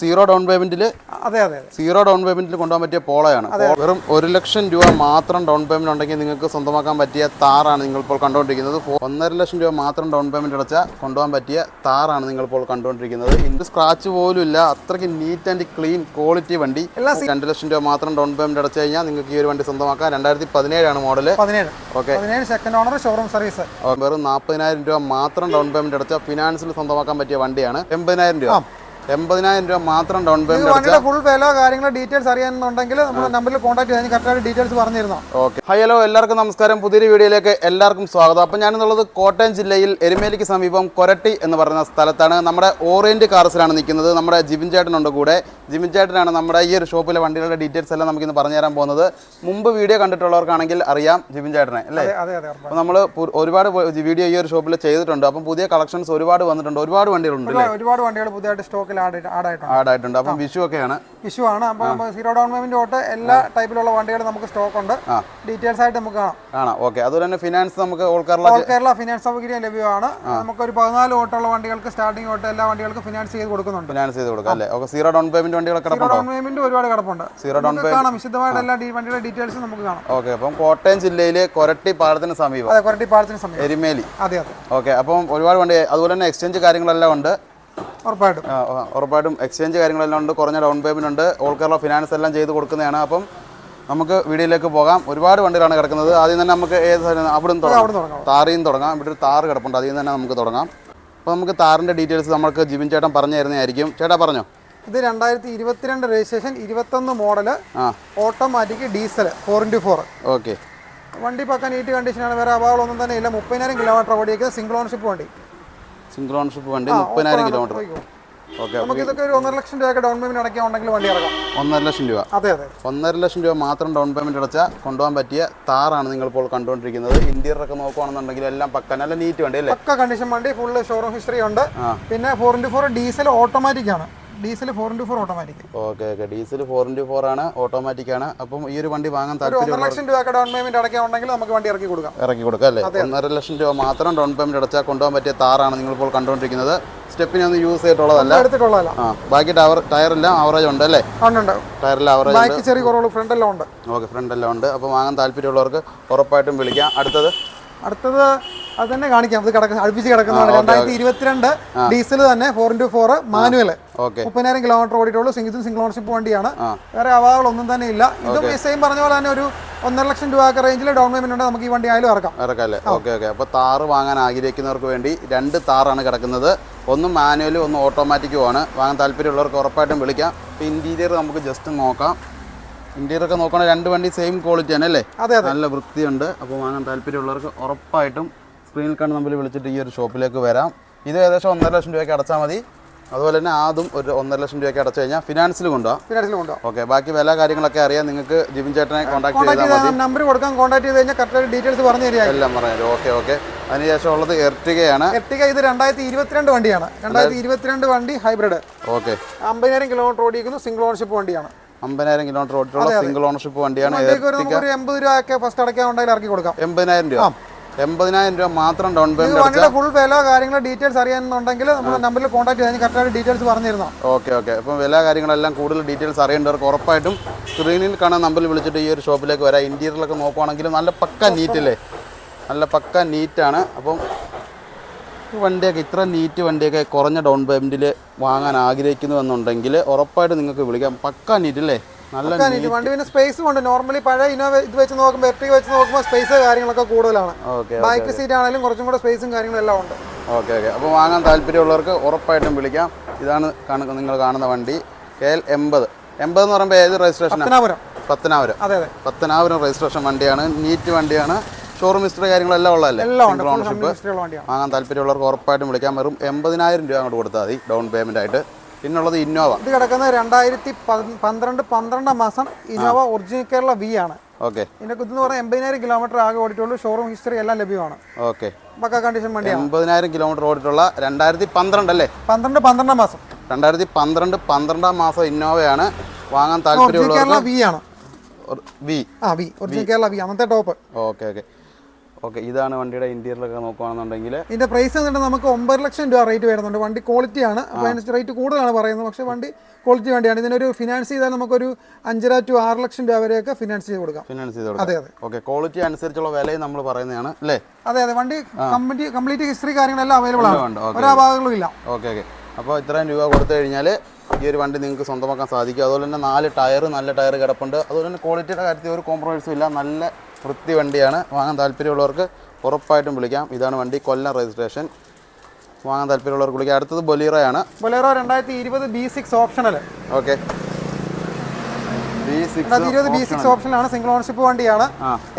Zero down പേയ്മെന്റിൽ അതെ അതെ zero down പേയ്മെന്റിൽ കൊണ്ടുപോകാൻ പറ്റിയ പോളയാണ്. വെറും ഒരു ലക്ഷം രൂപ മാത്രം ഡൗൺ പേയ്മെന്റ് ഉണ്ടെങ്കിൽ നിങ്ങൾക്ക് സ്വന്തമാക്കാൻ പറ്റിയ താറാണ് നിങ്ങൾ ഇപ്പോൾ കണ്ടുകൊണ്ടിരിക്കുന്നത് ഒന്നര ലക്ഷം രൂപ മാത്രം ഡൗൺ പേയ്മെന്റ് അടച്ചാൽ കൊണ്ടുപോകാൻ പറ്റിയ താറാണ് നിങ്ങൾ ഇപ്പോൾ കണ്ടുകൊണ്ടിരിക്കുന്നത്. ഇത് സ്ക്രാച്ച് പോലും ഇല്ല. അത്രയ്ക്ക് നീറ്റ് ആൻഡ് ക്ലീൻ ക്വാളിറ്റി വണ്ടി. രണ്ട് ലക്ഷം രൂപ മാത്രം ഡൗൺ പേയ്മെന്റ് അടച്ചു കഴിഞ്ഞാൽ നിങ്ങൾക്ക് ഈ ഒരു വണ്ടി സ്വന്തമാക്കാം. രണ്ടായിരത്തി പതിനേഴാണ് model okay. Second owner showroom service വെറും നാൽപ്പതിനായിരം രൂപ മാത്രം ഡൗൺ പേയ്മെന്റ് അടച്ചാൽ ഫിനാൻസിൽ സ്വന്തമാക്കാൻ പറ്റിയ വണ്ടിയാണ്. എൺപതിനായിരം രൂപ. എൺപതിനായിരം രൂപ മാത്രം ഡൗൺ പേയ്മെന്റ് ഫുൾ വില കാര്യങ്ങൾ ഡീറ്റെയിൽസ് അറിയാനുണ്ടെങ്കിൽ നമ്മുടെ നമ്പറിൽ കോൺടാക്ട് ചെയ്താൽ കറക്റ്റായിട്ട് ഡീറ്റെയിൽസ് പറഞ്ഞിരുന്നു? ഓക്കെ ഹൈ ഹലോ എല്ലാവർക്കും നമസ്കാരം. പുതിയൊരു വീഡിയോയിലേക്ക് എല്ലാവർക്കും സ്വാഗതം. അപ്പം ഞാനെന്നുള്ളത് കോട്ടയം ജില്ലയിൽ എരുമേലിക്ക് സമീപം കൊരട്ടി എന്ന് പറയുന്ന സ്ഥലത്താണ്. നമ്മുടെ ഓറിയന്റ് കാർസിലാണ് നിൽക്കുന്നത്. നമ്മുടെ ജിബിൻ ചേട്ടനുണ്ട് കൂടെ. ജിബിൻ ചേട്ടനാണ് നമ്മുടെ ഈ ഒരു ഷോപ്പിലെ വണ്ടികളുടെ ഡീറ്റെയിൽസ് എല്ലാം നമുക്കിന്ന് പറഞ്ഞു തരാൻ പോകുന്നത്. മുമ്പ് വീഡിയോ കണ്ടിട്ടുള്ളവർക്കാണെങ്കിൽ അറിയാം ജിബിൻ ചേട്ടനെ അല്ലേ? അപ്പോൾ നമ്മൾ ഒരുപാട് വീഡിയോ ഈ ഒരു ഷോപ്പിൽ ചെയ്തിട്ടുണ്ട്. അപ്പം പുതിയ കളക്ഷൻസ് ഒരുപാട് വന്നിട്ടുണ്ട്. ഒരുപാട് വണ്ടികളുണ്ട് ഒരുപാട് വണ്ടികൾ പുതിയതായിട്ട് സ്റ്റോക്കിൽ ആഡായിട്ടുണ്ട്. അപ്പം വിഷു ഒക്കെയാണ്. വിഷു ആണ്. അപ്പോൾ സീറോ ഡൗൺ പേയ്മെന്റ് തൊട്ട് എല്ലാ ടൈപ്പിലുള്ള വണ്ടികൾ നമുക്ക് സ്റ്റോക്ക് ഉണ്ട്. ഡീറ്റെയിൽസ് ആയിട്ട് നമുക്ക് കാണാം. കാണാം. ഓക്കെ. അതുപോലെ തന്നെ ഫിനാൻസ് നമുക്ക് all Kerala all Kerala finance സൗകര്യം ലഭ്യമാണ്. നമുക്ക് ഒരു പതിനാല് ഓട്ടുള്ള വണ്ടികൾക്ക് സ്റ്റാർട്ടിംഗ് തൊട്ട് എല്ലാ വണ്ടികൾക്കും ഫിനാൻസ് ചെയ്ത് കൊടുക്കുന്നുണ്ട്. ഫിനാൻസ് ചെയ്ത് കൊടുക്കാം അല്ലേ? ഓക്കെ. സീറോ ഡൗൺ പേയ്മെന്റ് വണ്ടികളൊക്കെ സീറോ ഡൗൺ പേയ്മെന്റ് ഒരുപാട് കിടപ്പുണ്ട്. സീറോ ഡൗൺ കാണാം. വിശദമായിട്ട് എല്ലാ വണ്ടിയുടെ ഡീറ്റെയിൽസ് നമുക്ക് കാണാം. ഓക്കെ. അപ്പം കോട്ടയം ജില്ലയിലെ കൊരട്ടി പാലത്തിന് സമീപം. അതെ കൊരട്ടി പാടത്തിന് സമീപം. എരുമേലി. അതെ അതെ. ഓക്കെ. അപ്പം ഒരുപാട് വണ്ടി അതുപോലെ തന്നെ എക്സ്ചേഞ്ച് കാര്യങ്ങളെല്ലാം ഉണ്ട്. ഉറപ്പായിട്ടും. ഉറപ്പായിട്ടും എക്സ്ചേഞ്ച് കാര്യങ്ങളെല്ലാം ഉണ്ട് കുറഞ്ഞ ഡൗൺ പേയ്മെന്റ് ഉണ്ട്. ഓൾ കേരള ഫിനാൻസ് എല്ലാം ചെയ്ത് കൊടുക്കുന്നതാണ്. അപ്പം നമുക്ക് വീഡിയോയിലേക്ക് പോകാം. ഒരുപാട് വണ്ടികളാണ് കിടക്കുന്നത്. ആദ്യം തന്നെ നമുക്ക് ഏത് അവിടെ നിന്ന് തുടങ്ങാം. തുടങ്ങാം. താറിയും തുടങ്ങാം. ഇവിടെ ഒരു താറ് കിടപ്പുണ്ട്. അതിൽ തന്നെ നമുക്ക് തുടങ്ങാം. അപ്പോൾ നമുക്ക് താറിന്റെ ഡീറ്റെയിൽസ് നമുക്ക് ജിബിൻ ചേട്ടൻ പറഞ്ഞു തരുന്നതായിരിക്കും ചേട്ടാ പറഞ്ഞോ? ഇത് രണ്ടായിരത്തി ഇരുപത്തിരണ്ട് രജിസ്ട്രേഷൻ ഇരുപത്തൊന്ന് model automatic diesel four into four okay വണ്ടി പക്ക നീറ്റ് കണ്ടീഷനാണ് വേറെ അഭാവമൊന്നും തന്നെ ഇല്ല. മുപ്പതിനായിരം കിലോമീറ്റർ ഓടിയേക്കുന്നത് സിംഗിൾ ഓൺഷിപ്പ് വണ്ടി. സിംഗിൾ ഓൺഷിപ്പ് വണ്ടി മുപ്പതിനായിരം കിലോമീറ്റർ. ഓക്കെ നമുക്ക് ഇതൊക്കെ ഒരു ഒന്നര ലക്ഷം രൂപയൊക്കെ ഡൗൺ പേയ്മെന്റ് ഉണ്ടെങ്കിൽ വണ്ടി ഇറങ്ങാം ഒന്നര ലക്ഷം രൂപ. അതെ അതെ. ഒന്നര ലക്ഷം രൂപ മാത്രം ഡൗൺ പേയ്മെന്റ് അടച്ചാൽ കൊണ്ടുപോകാൻ പറ്റിയ താറാണ് നിങ്ങൾ ഇപ്പോൾ കണ്ടുകൊണ്ടിരിക്കുന്നത്. ഇന്റീരിയർ ഒക്കെ നോക്കുകയാണെന്നുണ്ടെങ്കിൽ എല്ലാം പക്ക നല്ല നീറ്റ് വണ്ടി അല്ലേ? പക്ക കണ്ടീഷൻ വണ്ടി ഫുൾ ഷോറൂം ഹിസ്റ്ററി ഉണ്ട്. പിന്നെ four into four diesel automatic ആണ്. Diesel four into four automatic okay okay. Diesel four into four ആണ് ഓട്ടോമാറ്റിക് ആണ്. അപ്പം ഈ ഒരു വണ്ടി വാങ്ങാൻ താല്പര്യം ഒന്നര ലക്ഷം രൂപ ഡൗൺ പേയ്മെന്റ് അടയ്ക്കാൻ ഉണ്ടെങ്കിൽ നമുക്ക് വണ്ടി ഇറക്കി കൊടുക്കാം. ഇറക്കി കൊടുക്കാം അല്ലേ? ഒന്നര ലക്ഷം രൂപ മാത്രം ഡൗൺ പേയ്മെന്റ് അടച്ചാൽ കൊണ്ടുപോകാൻ പറ്റിയ താറാണ് നിങ്ങൾ ഇപ്പോൾ കണ്ടുകൊണ്ടിരിക്കുന്നത്. സ്റ്റെപ്പിനെ ഒന്നും യൂസ് ചെയ്തിട്ടുള്ളതല്ല. എടുത്തിട്ടുള്ളതല്ല. ആ ബാക്കി ടയർ ടയറെല്ലാം ആവറേജ് ഉണ്ട് അല്ലേ? ഉണ്ട് ടയറിൽ ആവറേജ് ബാക്ക് ചെറിയ കുറവുള്ള ഫ്രണ്ട് എല്ലാം ഉണ്ട്. ഓക്കെ ഫ്രണ്ട് എല്ലാം ഉണ്ട്. അപ്പോൾ വാങ്ങാൻ താല്പര്യമുള്ളവർക്ക് ഉറപ്പായിട്ടും വിളിക്കാം. അടുത്തത്? അടുത്തത് അത് തന്നെ കാണിക്കാം. അത് കിടക്ക അടുപ്പിച്ച് കിടക്കുന്നതാണ്. രണ്ടായിരത്തി ഇരുപത്തിരണ്ട് ഡീസൽ തന്നെ ഫോർ ഇന്റു ഫോർ മാനുവൽ മുപ്പതിനായിരം കിലോമീറ്റർ ഓടിയിട്ടുള്ളൂ. സിംഗിൾ സിംഗിൾ ഓണർഷിപ്പ് വണ്ടിയാണ്. വേറെ അവാകളൊന്നും തന്നെ ഇല്ല. ഇതും സെയിം പറഞ്ഞ പോലെ തന്നെ ഒരു ഒന്നര ലക്ഷം രൂപ റേഞ്ചിൽ ഡൗൺ പേയ്മെന്റ് ഉണ്ട്. നമുക്ക് ഈ വണ്ടി ആയാലും ഇറക്കാം. ഇറക്കാം അല്ലേ? Okay okay. അപ്പോൾ താറ് വാങ്ങാൻ ആഗ്രഹിക്കുന്നവർക്ക് വേണ്ടി രണ്ട് താറാണ് കിടക്കുന്നത്. ഒന്ന് മാനുവലും ഒന്ന് ഓട്ടോമാറ്റിക്കും ആണ്. വാങ്ങാൻ താല്പര്യമുള്ളവർക്ക് ഉറപ്പായിട്ടും വിളിക്കാം. അപ്പോൾ ഇന്റീരിയർ നമുക്ക് ജസ്റ്റ് നോക്കാം. ഇന്റീരിയർ ഒക്കെ നോക്കണ രണ്ട് വണ്ടി സെയിം ക്വാളിറ്റി ആണ് അല്ലേ? അതെ അതെ. നല്ല വൃത്തിയുണ്ട്. അപ്പോൾ വാങ്ങാൻ താല്പര്യമുള്ളവർക്ക് ഉറപ്പായിട്ടും സ്ക്രീനിൽ കണ്ട് നമ്മൾ വിളിച്ചിട്ട് ഈ ഒരു ഷോപ്പിലേക്ക് വരാം. ഇത് ഏകദേശം ഒന്നര ലക്ഷം രൂപയ്ക്ക് അടച്ചാൽ മതി. അതുപോലെ തന്നെ ആദ്യം ഒരു ഒന്നര ലക്ഷം രൂപയ്ക്ക് അടച്ചു കഴിഞ്ഞാൽ ഫിനാൻസിൽ കൊണ്ടുപോകാം ഫിനാൻസിൽ കൊണ്ടുപോകാം ഓക്കെ ബാക്കി വില കാര്യങ്ങളൊക്കെ അറിയാം. നിങ്ങൾക്ക് ജിബിൻ ചേട്ടനെ കോൺടാക്ട് ചെയ്താൽ മതി നമ്പർ കൊടുക്കാൻ കോൺടാക്ട് ചെയ്ത് കഴിഞ്ഞാൽ കറക്റ്റ് ഡീറ്റെയിൽസ് പറഞ്ഞു തരിക. എല്ലാം പറഞ്ഞു ഓക്കെ ഓക്കെ. അതിനുശേഷം ഉള്ളത് എർട്ടികയാണ്. എർട്ടിക ഇത് രണ്ടായിരത്തി ഇരുപത്തിരണ്ട് വണ്ടിയാണ്. രണ്ടായിരത്തി ഇരുപത്തിരണ്ട് വണ്ടി ഹൈബ്രിഡ്. ഓക്കെ. അമ്പതിനായിരം കിലോമീറ്റർ ഓടിക്കുന്നു സിംഗിൾ ഓണർഷിപ്പ് വണ്ടിയാണ്. അമ്പതിനായിരം കിലോമീറ്റർ ഓടിയിട്ടുള്ള സിംഗിൾ ഓണർഷിപ്പ് വണ്ടിയാണ് എൺപത് രൂപ ഒക്കെ ഫസ്റ്റ് അടയ്ക്കാൻ ഉണ്ടെങ്കിൽ ഇറക്കി കൊടുക്കാം. എൺപതിനായിരം രൂപ. എൺപതിനായിരം രൂപ മാത്രം ഡൗൺ പേയ്മെന്റ് വണ്ടിയുടെ ഫുൾ വില കാര്യങ്ങൾ ഡീറ്റെയിൽസ് അറിയാനുണ്ടെങ്കിൽ നമ്മുടെ നമ്പറിൽ കോൺടാക്ട് ചെയ്താൽ കറക്റ്റായിട്ട് ഡീറ്റെയിൽസ് പറഞ്ഞിരുന്നു? ഓക്കെ ഓക്കെ അപ്പം വില കാര്യങ്ങളെല്ലാം കൂടുതൽ ഡീറ്റെയിൽസ് അറിയേണ്ടവർക്ക് ഉറപ്പായിട്ടും സ്ക്രീനിൽ കാണാൻ നമ്പറിൽ വിളിച്ചിട്ട് ഈ ഒരു ഷോപ്പിലേക്ക് വരാം. ഇന്റീരിയറിലൊക്കെ നോക്കുവാണെങ്കിൽ നല്ല പക്ക നീറ്റല്ലേ നല്ല പക്ക നീറ്റാണ് അപ്പം വണ്ടിയൊക്കെ ഇത്ര നീറ്റ് വണ്ടിയൊക്കെ കുറഞ്ഞ ഡൗൺ പേയ്മെന്റിൽ വാങ്ങാൻ ആഗ്രഹിക്കുന്നു എന്നുണ്ടെങ്കിൽ ഉറപ്പായിട്ടും നിങ്ങൾക്ക് വിളിക്കാം. പക്ക നീറ്റ് അല്ലേ നല്ല വണ്ടി പിന്നെ സ്പേസും ഉണ്ട്. നോർമലി പഴയ ഇന്നോവ ഇത് വെച്ച് നോക്കുമ്പോൾ എർട്ടിക വെച്ച് നോക്കുമ്പോൾ സ്പേസ് കാര്യങ്ങളൊക്കെ കൂടുതലാണ്. ബാക്ക് സീറ്റ് ആണെങ്കിലും കുറച്ചും കൂടെ സ്പേസും കാര്യങ്ങളും എല്ലാം ഉണ്ട്. ഓക്കെ ഓക്കെ അപ്പോൾ വാങ്ങാൻ താല്പര്യമുള്ളവർക്ക് ഉറപ്പായിട്ടും വിളിക്കാം. ഇതാണ് നിങ്ങൾ കാണുന്ന വണ്ടി. കെ എൽ എൺപത്. എൺപത് എന്ന് പറയുമ്പോൾ ഏത് രജിസ്ട്രേഷൻ പത്തനാപുരം. അതെ അതെ. പത്തനാപുരം രജിസ്ട്രേഷൻ വണ്ടിയാണ്. നീറ്റ് വണ്ടിയാണ്. ഷോറൂം ഹിസ്റ്ററി കാര്യങ്ങളെല്ലാം ഉള്ളതല്ലേ? സിംഗിൾ ഓണർഷിപ്പ് വാങ്ങാൻ താല്പര്യമുള്ളവർക്ക് ഉറപ്പായിട്ടും വിളിക്കാം. വെറും എൺപതിനായിരം രൂപ അങ്ങോട്ട് കൊടുത്താൽ മതി. ഡൗൺ പേയ്മെന്റ് ആയിട്ട്. പിന്നുള്ളത് ഇന്നോവ ഇത് കിടക്കുന്നത് രണ്ടായിരത്തി പന്ത്രണ്ട് പന്ത്രണ്ടാം മാസം ഇന്നോവ ഒറിജിനൽ കേരള വി ആണ്. ഓക്കെ. ഇതിന്റെ എന്ന് പറഞ്ഞാൽ എൺപതിനായിരം കിലോമീറ്റർ ആകെ ഓടിയിട്ടുള്ളൂ. ഷോറൂം ഹിസ്റ്ററി എല്ലാം ലഭ്യമാണ്. ഓക്കെ. പക്ക കണ്ടീഷൻ വണ്ടി എൺപതിനായിരം കിലോമീറ്റർ ഓടിട്ടുള്ള രണ്ടായിരത്തി പന്ത്രണ്ട് അല്ലേ? പന്ത്രണ്ട് പന്ത്രണ്ടാം മാസം. രണ്ടായിരത്തി പന്ത്രണ്ട് പന്ത്രണ്ടാം മാസം ഇന്നോവയാണ് വാങ്ങാൻ താല്പര്യം കേരള വി ആണ്. വി ആ വി ഒറിജിനൽ കേരള വി അന്നത്തെ ടോപ്പ് ഓക്കെ ഓക്കെ. ഓക്കെ ഇതാണ് വണ്ടിയുടെ ഇന്റീരിയറൊക്കെ നോക്കുകയാണെന്നുണ്ടെങ്കിൽ ഇതിന്റെ പ്രൈസ് എന്നിട്ട് നമുക്ക് ഒമ്പത് ലക്ഷം രൂപ റേറ്റ് വരുന്നുണ്ട്. വണ്ടി ക്വാളിറ്റി ആണ്. അപ്പോൾ റേറ്റ് കൂടുതലാണ് പറയുന്നത്. പക്ഷേ വണ്ടി ക്വാളിറ്റി വണ്ടിയാണ്. ഇതിനൊരു ഫിനാൻസ് ചെയ്താൽ നമുക്കൊരു അഞ്ചര ടു ആറ് ലക്ഷം രൂപ വരെയൊക്കെ ഫിനാൻസ് ചെയ്ത് കൊടുക്കാം. ഫിനാൻസ് ചെയ്ത് അതെ കൊടുക്കാം. അതെ ഓക്കെ ക്വാളിറ്റി അനുസരിച്ചുള്ള വിലയും നമ്മൾ പറയുന്നതാണ് അല്ലേ? അതെ അതെ. വണ്ടി കംപ്ലീറ്റ് കംപ്ലീറ്റ് ഹിസ്റ്ററി കാര്യങ്ങളെല്ലാം അവൈലബിൾ ആണ്. ഓരോ ഭാഗങ്ങളും ഇല്ല. Okay okay. അപ്പോൾ ഇത്രയും രൂപ കൊടുത്തു കഴിഞ്ഞാൽ ഈ ഒരു വണ്ടി നിങ്ങൾക്ക് സ്വന്തമാക്കാൻ സാധിക്കും. അതുപോലെ തന്നെ നാല് ടയർ നല്ല ടയർ കിടപ്പുണ്ട്. അതുപോലെ തന്നെ ക്വാളിറ്റിയുടെ കാര്യത്തിൽ ഒരു കോംപ്രമൈസും ഇല്ല. നല്ല വൃത്തി വണ്ടിയാണ്. വാങ്ങാൻ താല്പര്യമുള്ളവർക്ക് ഉറപ്പായിട്ടും വിളിക്കാം. ഇതാണ് വണ്ടി കൊല്ലം രജിസ്ട്രേഷൻ വാങ്ങാൻ താല്പര്യമുള്ളവർക്ക് വിളിക്കാം. അടുത്തത് ബൊലീറോയാണ്. ബൊലേറോ രണ്ടായിരത്തി ഇരുപത് ബി സിക്സ് ഓപ്ഷണൽ ഓക്കെ ഇരുപത് ബി സിക്സ് ഓപ്ഷനാണ് സിംഗിൾ ഓണർഷിപ്പ് വണ്ടിയാണ്.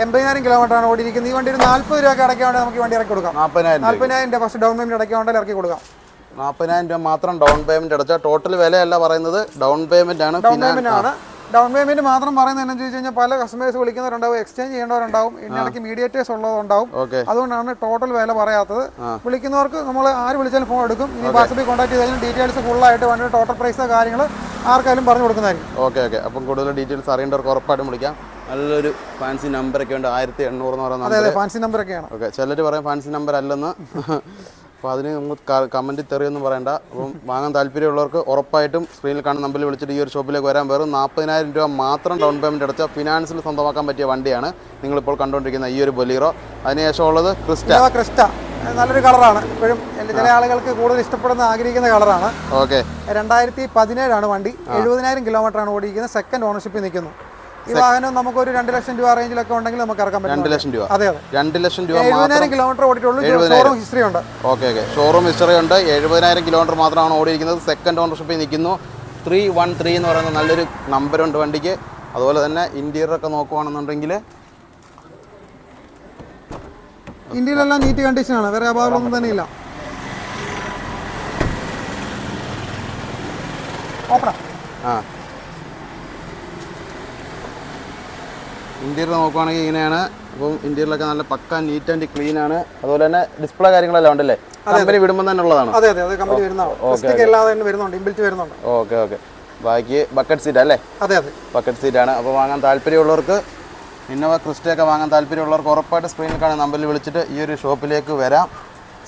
എൺപതിനായിരം കിലോമീറ്റർ ആണ് ഓടിയിരിക്കുന്നത്. ഈ വണ്ടി ഒരു നാല്പത് രൂപ അടയ്ക്കാണ്ട് നമുക്ക് ഈ വണ്ടി ഇറക്കി കൊടുക്കാം. നാൽപ്പതിനായിരം രൂപ ഫസ്റ്റ് ഡൗൺ പേയ്മെന്റ് അടയ്ക്കാണ്ട് ഇറക്കി കൊടുക്കാം. നാൽപ്പതിനായിരം രൂപ മാത്രം ഡൗൺ പേയ്മെന്റ് അടച്ചാൽ ടോട്ടൽ വിലയല്ല പറയുന്നത്. ഡൗൺ പേയ്മെന്റ് ആണ്. ഡൗൺ പേയ്മെന്റ് ആണ്. ഡൗൺ പേയ്മെന്റ് മാത്രം പറയുന്നത് എന്നു ചോദിച്ചു കഴിഞ്ഞാൽ പല കസ്റ്റമേഴ്സ് വിളിക്കുന്നവരുണ്ടാവും എക്സ്ചേഞ്ച് ചെയ്യേണ്ടവരുണ്ടാവും ഇന്നിടയ്ക്ക് മീഡിയേറ്റേഴ്സ് ഉള്ളതുണ്ടാവും അതുകൊണ്ടാണ് ടോട്ടൽ വില പറയാത്തത്. വിളിക്കുന്നവർക്ക് നമ്മൾ ആര് വിളിച്ചാലും ഫോൺ എടുക്കും. ഇനി വാട്സപ്പിൽ കോൺടാക്ട് ചെയ്ത് കഴിഞ്ഞാൽ ഡീറ്റെയിൽസ് ആയിട്ട് വേണ്ട ടോട്ടൽ പ്രൈസ് കാര്യങ്ങൾ ആർക്കായാലും പറഞ്ഞു കൊടുക്കുന്നതായിരിക്കും. ഓക്കെ ഓക്കെ അപ്പം കൂടുതൽ ഡീറ്റെയിൽസ് അറിയേണ്ടവർക്ക് ഉറപ്പായിട്ടും വിളിക്കാം. നല്ലൊരു ഫാൻസി നമ്പർ ഒക്കെ ഉണ്ട്. ആയിരത്തി എണ്ണൂറ് എന്ന് പറയുന്നത് ഫാൻസി നമ്പർ ഒക്കെയാണ്. ഓക്കെ ചിലർ പറയും ഫാൻസി നമ്പർ അല്ലെന്ന്. അപ്പോൾ അതിന് നമുക്ക് കമന്റ് തെറിയൊന്നും പറയണ്ട. അപ്പം വാങ്ങാൻ താല്പര്യമുള്ളവർക്ക് ഉറപ്പായിട്ടും സ്ക്രീനിൽ കാണുന്ന നമ്പറിൽ വിളിച്ചിട്ട് ഈ ഒരു ഷോപ്പിലേക്ക് വരാൻ വെറും നാൽപ്പതിനായിരം രൂപ മാത്രം ഡൗൺ പേയ്മെന്റ് അടച്ച ഫിനാൻസിൽ സ്വന്തമാക്കാൻ പറ്റിയ വണ്ടിയാണ് നിങ്ങളിപ്പോൾ കണ്ടുകൊണ്ടിരിക്കുന്ന ഈ ഒരു ബൊലീറോ അതിനുശേഷം ഉള്ളത് ക്രിസ്റ്റ ക്രിസ്റ്റ നല്ലൊരു കളറാണ് ഇപ്പോഴും എന്റെ ചില ആളുകൾക്ക് കൂടുതൽ ഇഷ്ടപ്പെടുന്ന ആഗ്രഹിക്കുന്ന കളറാണ് ഓക്കെ രണ്ടായിരത്തി പതിനേഴാണ് വണ്ടി. എഴുപതിനായിരം കിലോമീറ്ററാണ് ഓടിയിരിക്കുന്നത്. സെക്കൻഡ് ഓണർഷിപ്പിൽ നിൽക്കുന്നു. ഈ വാഹനം നമുക്ക് ഒരു രണ്ട് ലക്ഷം രൂപ റേഞ്ചിലൊക്കെ ഉണ്ടെങ്കിൽ നമുക്ക് ഇറക്കാൻ രണ്ട് പറ്റും ലക്ഷം രൂപ. അതെ അതെ. രണ്ട് ലക്ഷം രൂപ എഴുപതിനായിരം കിലോമീറ്റർ ഓടിയിട്ടുള്ളൂ. ഷോറൂം ഹിസ്റ്ററി ഉണ്ട്. ഓക്കെ ഓക്കെ ഷോറൂം ഹിസ്റ്ററി ഉണ്ട്. എഴുപതിനായിരം കിലോമീറ്റർ മാത്രമാണ് ഓടിയിരിക്കുന്നത്. സെക്കൻഡ് ഓണർഷിപ്പിൽ നിൽക്കുന്നു. ത്രീ വൺ ത്രീ എന്ന് പറയുന്ന നല്ലൊരു നമ്പറുണ്ട് വണ്ടിക്ക്. അതുപോലെ തന്നെ ഇന്റീരിയർ ഒക്കെ നോക്കുവാണെന്നുണ്ടെങ്കിൽ ഇന്ത്യയിലെല്ലാം നീറ്റ് കണ്ടീഷനാണ് വേറെ അപകടമൊന്നും തന്നെ ഇല്ല. ഓപ്പണ ആ. ഇന്റീരിയർ നോക്കുവാണെങ്കിൽ ഇങ്ങനെയാണ്. അപ്പം ഇന്റീരിയറിലൊക്കെ നല്ല പക്ക നീറ്റ് ആൻഡ് ക്ലീൻ ആണ്. അതുപോലെ തന്നെ ഡിസ്പ്ലേ കാര്യങ്ങളെല്ലാം ഉണ്ടല്ലേ? കമ്പനി വിടുമ്പോൾ തന്നെ ഉള്ളതാണ്. അതെ അതെ അത്. കമ്പനി വരുന്നതാണ്. പ്ലാസ്റ്റിക് അല്ലാതെ തന്നെ വരുന്നുണ്ട്. ഇൻബിൽറ്റ് വരുന്നുണ്ട്. Okay okay. ബാക്കി ബക്കറ്റ് സീറ്റ് അല്ലേ? അതെ അതെ. ബക്കറ്റ് സീറ്റാണ് അപ്പോൾ വാങ്ങാൻ താല്പര്യമുള്ളവർക്ക് ഇന്നോവ ക്രിസ്റ്റയൊക്കെ വാങ്ങാൻ താല്പര്യമുള്ളവർക്ക് ഉറപ്പായിട്ട് സ്ക്രീനിൽ കാണുന്ന നമ്പറിൽ വിളിച്ചിട്ട് ഈ ഒരു ഷോപ്പിലേക്ക് വരാം.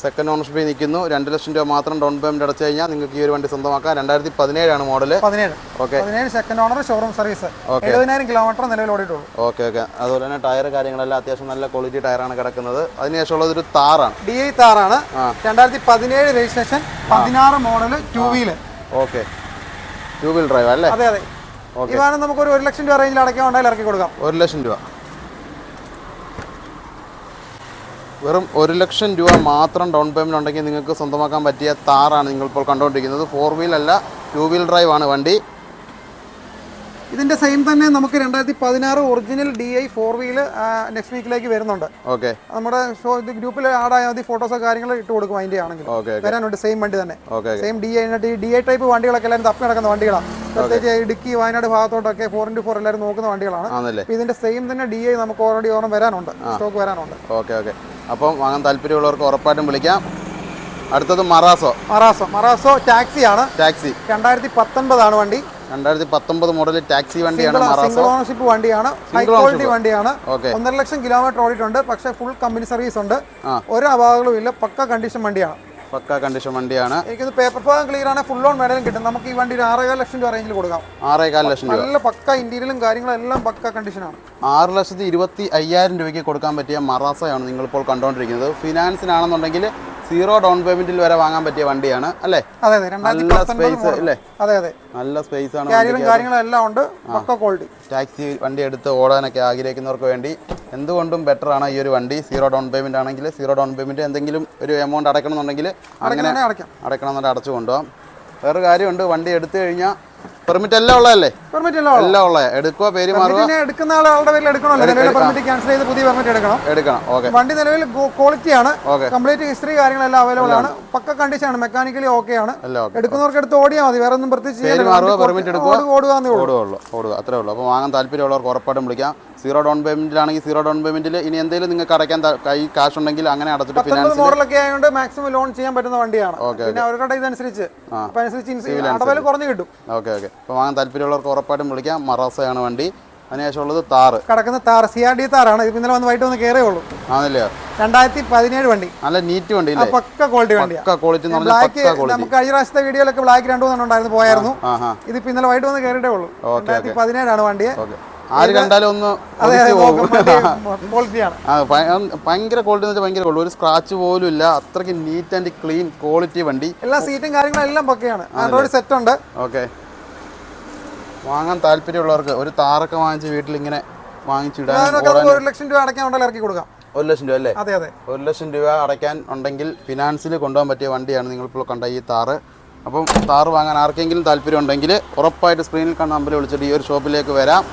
സെക്കൻഡ് ഓണർഷിപ്പിൽ നിൽക്കുന്നു. രണ്ട് ലക്ഷം രൂപ മാത്രം ഡൗൺ പേയ്മെന്റ് അടച്ചു കഴിഞ്ഞാൽ നിങ്ങൾക്ക് ഈ ഒരു വണ്ടി സ്വന്തമാക്കാം. രണ്ടായിരത്തി പതിനേഴാണ് മോഡൽ പതിനേഴ്. ഓക്കെ. പതിനേഴ് സെക്കൻഡ് ഓണർ ഷോറൂം സർവീസ്. എഴുപതിനായിരം കിലോമീറ്റർ നിലവിൽ ഓടിയിട്ടുള്ളൂ. Okay okay. അതുപോലെ തന്നെ ടയർ കാര്യങ്ങളെല്ലാം അത്യാവശ്യം നല്ല ക്വാളിറ്റി ടയറാണ് കിടക്കുന്നത്. അതിനുശേഷമുള്ളത് ഒരു താറാണ്. D I താറാണ്. രണ്ടായിരത്തി പതിനേഴ് രജിസ്ട്രേഷൻ പതിനാറ് model two wheeler okay. Two wheeler drive അല്ലേ? അതെ അതെ. ഈ വാഹനം നമുക്ക് ഒരു ഒരു ലക്ഷം രൂപ റേഞ്ചിൽ അടയ്ക്കാൻ ഉണ്ടായാലും ഇറക്കി കൊടുക്കാം. ഒരു ലക്ഷം രൂപ. വെറും ഒരു ലക്ഷം രൂപ മാത്രം ഡൗൺ പേയ്മെന്റ് ഉണ്ടെങ്കിൽ നിങ്ങൾക്ക് സ്വന്തമാക്കാൻ പറ്റിയ താറാണ് നിങ്ങളിപ്പോൾ കണ്ടുകൊണ്ടിരിക്കുന്നത്. ഫോർ വീലല്ല ടു വീൽ ഡ്രൈവാണ് വണ്ടി. ഇതിന്റെ സെയിം തന്നെ നമുക്ക് രണ്ടായിരത്തി പതിനാറ് original D I four wheel next വീക്കിലേക്ക് വരുന്നുണ്ട്. ഓക്കെ. നമ്മുടെ ഷോ ഇത് ഗ്രൂപ്പിൽ ആഡ് ആയാൽ മതി ഫോട്ടോസോ കാര്യങ്ങൾ ഇട്ട് കൊടുക്കും അതിന്റെ ആണെങ്കിൽ വരാനുണ്ട് സെയിം വണ്ടി തന്നെ. Same D I D I type വണ്ടികളൊക്കെ എല്ലാവരും തപ്പി നടക്കുന്ന വണ്ടികളാണ്. പ്രത്യേകിച്ച് ഇടുക്കി വയനാട് ഭാഗത്തോട്ടൊക്കെ ഫോർ ഇന്റു ഫോർ എല്ലാവരും നോക്കുന്ന വണ്ടികളാണ്. അപ്പോൾ ഇതിന്റെ സെയിം തന്നെ ഡി ഐ നമുക്ക് ഓൾറെഡി ഓർമ്മ വരാനുണ്ട് സ്റ്റോക്ക് വരാനുണ്ട്. Okay okay. അപ്പം വാങ്ങാൻ താല്പര്യമുള്ളവർക്ക് ഉറപ്പായിട്ടും വിളിക്കാം. അടുത്തത് മറാസോ. മറാസോ മറാസോ ടാക്സി ആണ് ടാക്സി. രണ്ടായിരത്തി പത്തൊൻപതാണ് വണ്ടി. രണ്ടായിരത്തി പത്തൊമ്പത് മോഡൽ ടാക്സി വണ്ടിയാണ് സിംഗിൾ ഓണർഷിപ്പ് വണ്ടിയാണ് ഹൈ ക്വാളിറ്റി വണ്ടിയാണ്. ഒന്നര ലക്ഷം കിലോമീറ്റർ ഓടിയിട്ടുണ്ട് പക്ഷെ ഫുൾ കമ്പനി സർവീസ് ഉണ്ട്. ഒരു അപാകങ്ങളും ഇല്ല പക്ക കണ്ടീഷൻ വണ്ടിയാണ്. പക്ക കണ്ടീഷൻ വണ്ടിയാണ്. എനിക്കിത് പേപ്പർ ഭാഗം ക്ലിയർ ആണ് ഫുൾ ഓൺ മേഡലും കിട്ടും. നമുക്ക് ഈ വണ്ടി ഒരു ആറേകാൽ ലക്ഷം രൂപ റേഞ്ചിൽ കൊടുക്കാം. ആറേകാൽ ലക്ഷം രൂപ. നല്ല പക്ക ഇന്റീരിയലും കാര്യങ്ങളും എല്ലാം പക്ക കണ്ടീഷനാണ് ആറ് ലക്ഷത്തി ഇരുപത്തി അയ്യായിരം രൂപയ്ക്ക് കൊടുക്കാൻ പറ്റിയ മറാസയാണ് നിങ്ങളിപ്പോൾ കണ്ടുകൊണ്ടിരിക്കുന്നത് ഫിനാൻസിനാണെന്നുണ്ടെങ്കിൽ സീറോ ഡൗൺ പേയ്മെന്റിൽ വരെ വാങ്ങാൻ പറ്റിയ വണ്ടിയാണ് അല്ലേ? അതെ അതെ നല്ല സ്പേസ് അല്ലേ? അതെ അതെ. നല്ല സ്പേസ് ആണ് കാര്യങ്ങളെല്ലാം ഉണ്ട് ക്വാളിറ്റി ടാക്സി വണ്ടി എടുത്ത് ഓടാനൊക്കെ ആഗ്രഹിക്കുന്നവർക്ക് വേണ്ടി എന്തുകൊണ്ടും ബെറ്റർ ആണ് ഈ ഒരു വണ്ടി. സീറോ ഡൗൺ പേയ്മെന്റ് ആണെങ്കിൽ സീറോ ഡൗൺ പേയ്മെന്റ് എന്തെങ്കിലും ഒരു എമൗണ്ട് അടക്കണമെന്നുണ്ടെങ്കിൽ അങ്ങനെ അടയ്ക്കാം. അടയ്ക്കണമെന്നുണ്ടെങ്കിൽ അടച്ചു കൊണ്ടുപോകാം. വേറൊരു കാര്യമുണ്ട് വണ്ടി എടുത്തു കഴിഞ്ഞാൽ പെർമിറ്റ് എല്ലാം ഉള്ളതല്ലേ? പെർമിറ്റ് എല്ലാം. എല്ലാം ഉള്ളത്. എടുക്കുക പേര് മാറുക എടുക്കുന്ന ആളുടെ പേരിൽ എടുക്കണമല്ലോ നിലവിലെ പെർമിറ്റ് ക്യാൻസൽ ചെയ്ത് പുതിയ പെർമിറ്റ് എടുക്കണം. എടുക്കണം ഓക്കെ. വണ്ടി നിലവിൽ ക്വാളിറ്റി ആണ്. കംപ്ലീറ്റ് ഹിസ്റ്ററി കാര്യങ്ങളെല്ലാം അവൈലബിൾ ആണ്. പക്ക കണ്ടീഷൻ ആണ്. മെക്കാനിക്കലി ഓക്കെ ആണ്. എടുക്കുന്നവർക്ക് എടുത്ത് ഓടിയാൽ മതി. വേറെ ഒന്നും പ്രത്യേകിച്ച് ഓടുക അത്രേ ഉള്ളൂ. അപ്പോൾ വാങ്ങാൻ താല്പര്യമുള്ളവർക്ക് ഉറപ്പായിട്ടും വിളിക്കാം. സീറോ ഡൗൺ പേയ്മെന്റിലാണെങ്കിൽ സീറോ ഡൗൺ പേയ്മെന്റിൽ ഇനി എന്തെങ്കിലും നിങ്ങൾക്ക് അടയ്ക്കാൻ കൈ കാശ് ഉണ്ടെങ്കിൽ അങ്ങനെ അടച്ചിട്ട് ഫിനാൻസ് മോഡലൊക്കെ ആയതുകൊണ്ട് മാക്സിമം ലോൺ ചെയ്യാൻ പറ്റുന്ന വണ്ടിയാണ്. ഓക്കെ, പിന്നെ അവരുടെ ഇതനുസരിച്ച്. അനുസരിച്ച് അടവൽ കുറഞ്ഞു കിട്ടും. Okay okay. അപ്പോൾ വാങ്ങാൻ താല്പര്യമുള്ളവർക്ക് ഉറപ്പായിട്ടും വിളിക്കാം. മറാസയാണ് വണ്ടി. അതിനുശേഷമുള്ളത് താറ് കിടക്കുന്ന താറ് സി ആർ ഡി താറാണ് ഇന്നലെ വന്ന് വൈകിട്ട് വന്ന് കയറേ ഉള്ളൂ. ആണല്ലേ? രണ്ടായിരത്തി പതിനേഴ് വണ്ടി. നല്ല നീറ്റ് വണ്ടി പക്ക ക്വാളിറ്റി പക്ക ക്വാളിറ്റി ബ്ലാക്ക് നമുക്ക് കഴിഞ്ഞ പ്രാവശ്യത്തെ വീഡിയോയിലൊക്കെ ബ്ലാക്ക് രണ്ടു മൂന്നെണ്ണം ഉണ്ടായിരുന്നു പോയായിരുന്നു. ഇതിപ്പോ ഇന്നലെ വൈകിട്ട് വന്ന് കയറിയിട്ടേ ഉള്ളൂ. രണ്ടായിരത്തി പതിനേഴാണ് വണ്ടിയെ. ഓക്കെ. ആര് കണ്ടാലും ഒന്ന് ക്വാളിറ്റിയാണ് ഭയങ്കര ക്വാളിറ്റി എന്ന് വെച്ചാൽ ഭയങ്കര ക്വാളിറ്റി ഒരു സ്ക്രാച്ച് പോലും ഇല്ല. അത്രയ്ക്ക് നീറ്റ് ആൻഡ് ക്ലീൻ ക്വാളിറ്റി വണ്ടി. എല്ലാ സീറ്റും കാര്യങ്ങളും എല്ലാം പക്കയാണ്. ആൻഡ്രോയിഡ് സെറ്റ് ഉണ്ട്. ഓക്കെ വാങ്ങാൻ താല്പര്യമുള്ളവർക്ക് ഒരു താറൊക്കെ വാങ്ങിച്ച് വീട്ടിൽ ഇങ്ങനെ വാങ്ങിച്ചിടാൻ ഒരു ലക്ഷം രൂപ അടയ്ക്കാൻ ഉണ്ടെങ്കിൽ ഇറക്കി കൊടുക്കാം. ഒരു ലക്ഷം രൂപ അല്ലേ? അതെ അതെ. ഒരു ലക്ഷം രൂപ അടയ്ക്കാൻ ഉണ്ടെങ്കിൽ ഫിനാൻസിൽ കൊണ്ടുപോകാൻ പറ്റിയ വണ്ടിയാണ് നിങ്ങളിപ്പോൾ കണ്ട ഈ താറ്. അപ്പം താറ് വാങ്ങാൻ ആർക്കെങ്കിലും താല്പര്യം ഉണ്ടെങ്കിൽ ഉറപ്പായിട്ട് സ്ക്രീനിൽ കാണുന്ന നമ്പർ വിളിച്ചിട്ട് ഈ ഒരു ഷോപ്പിലേക്ക് വരാം.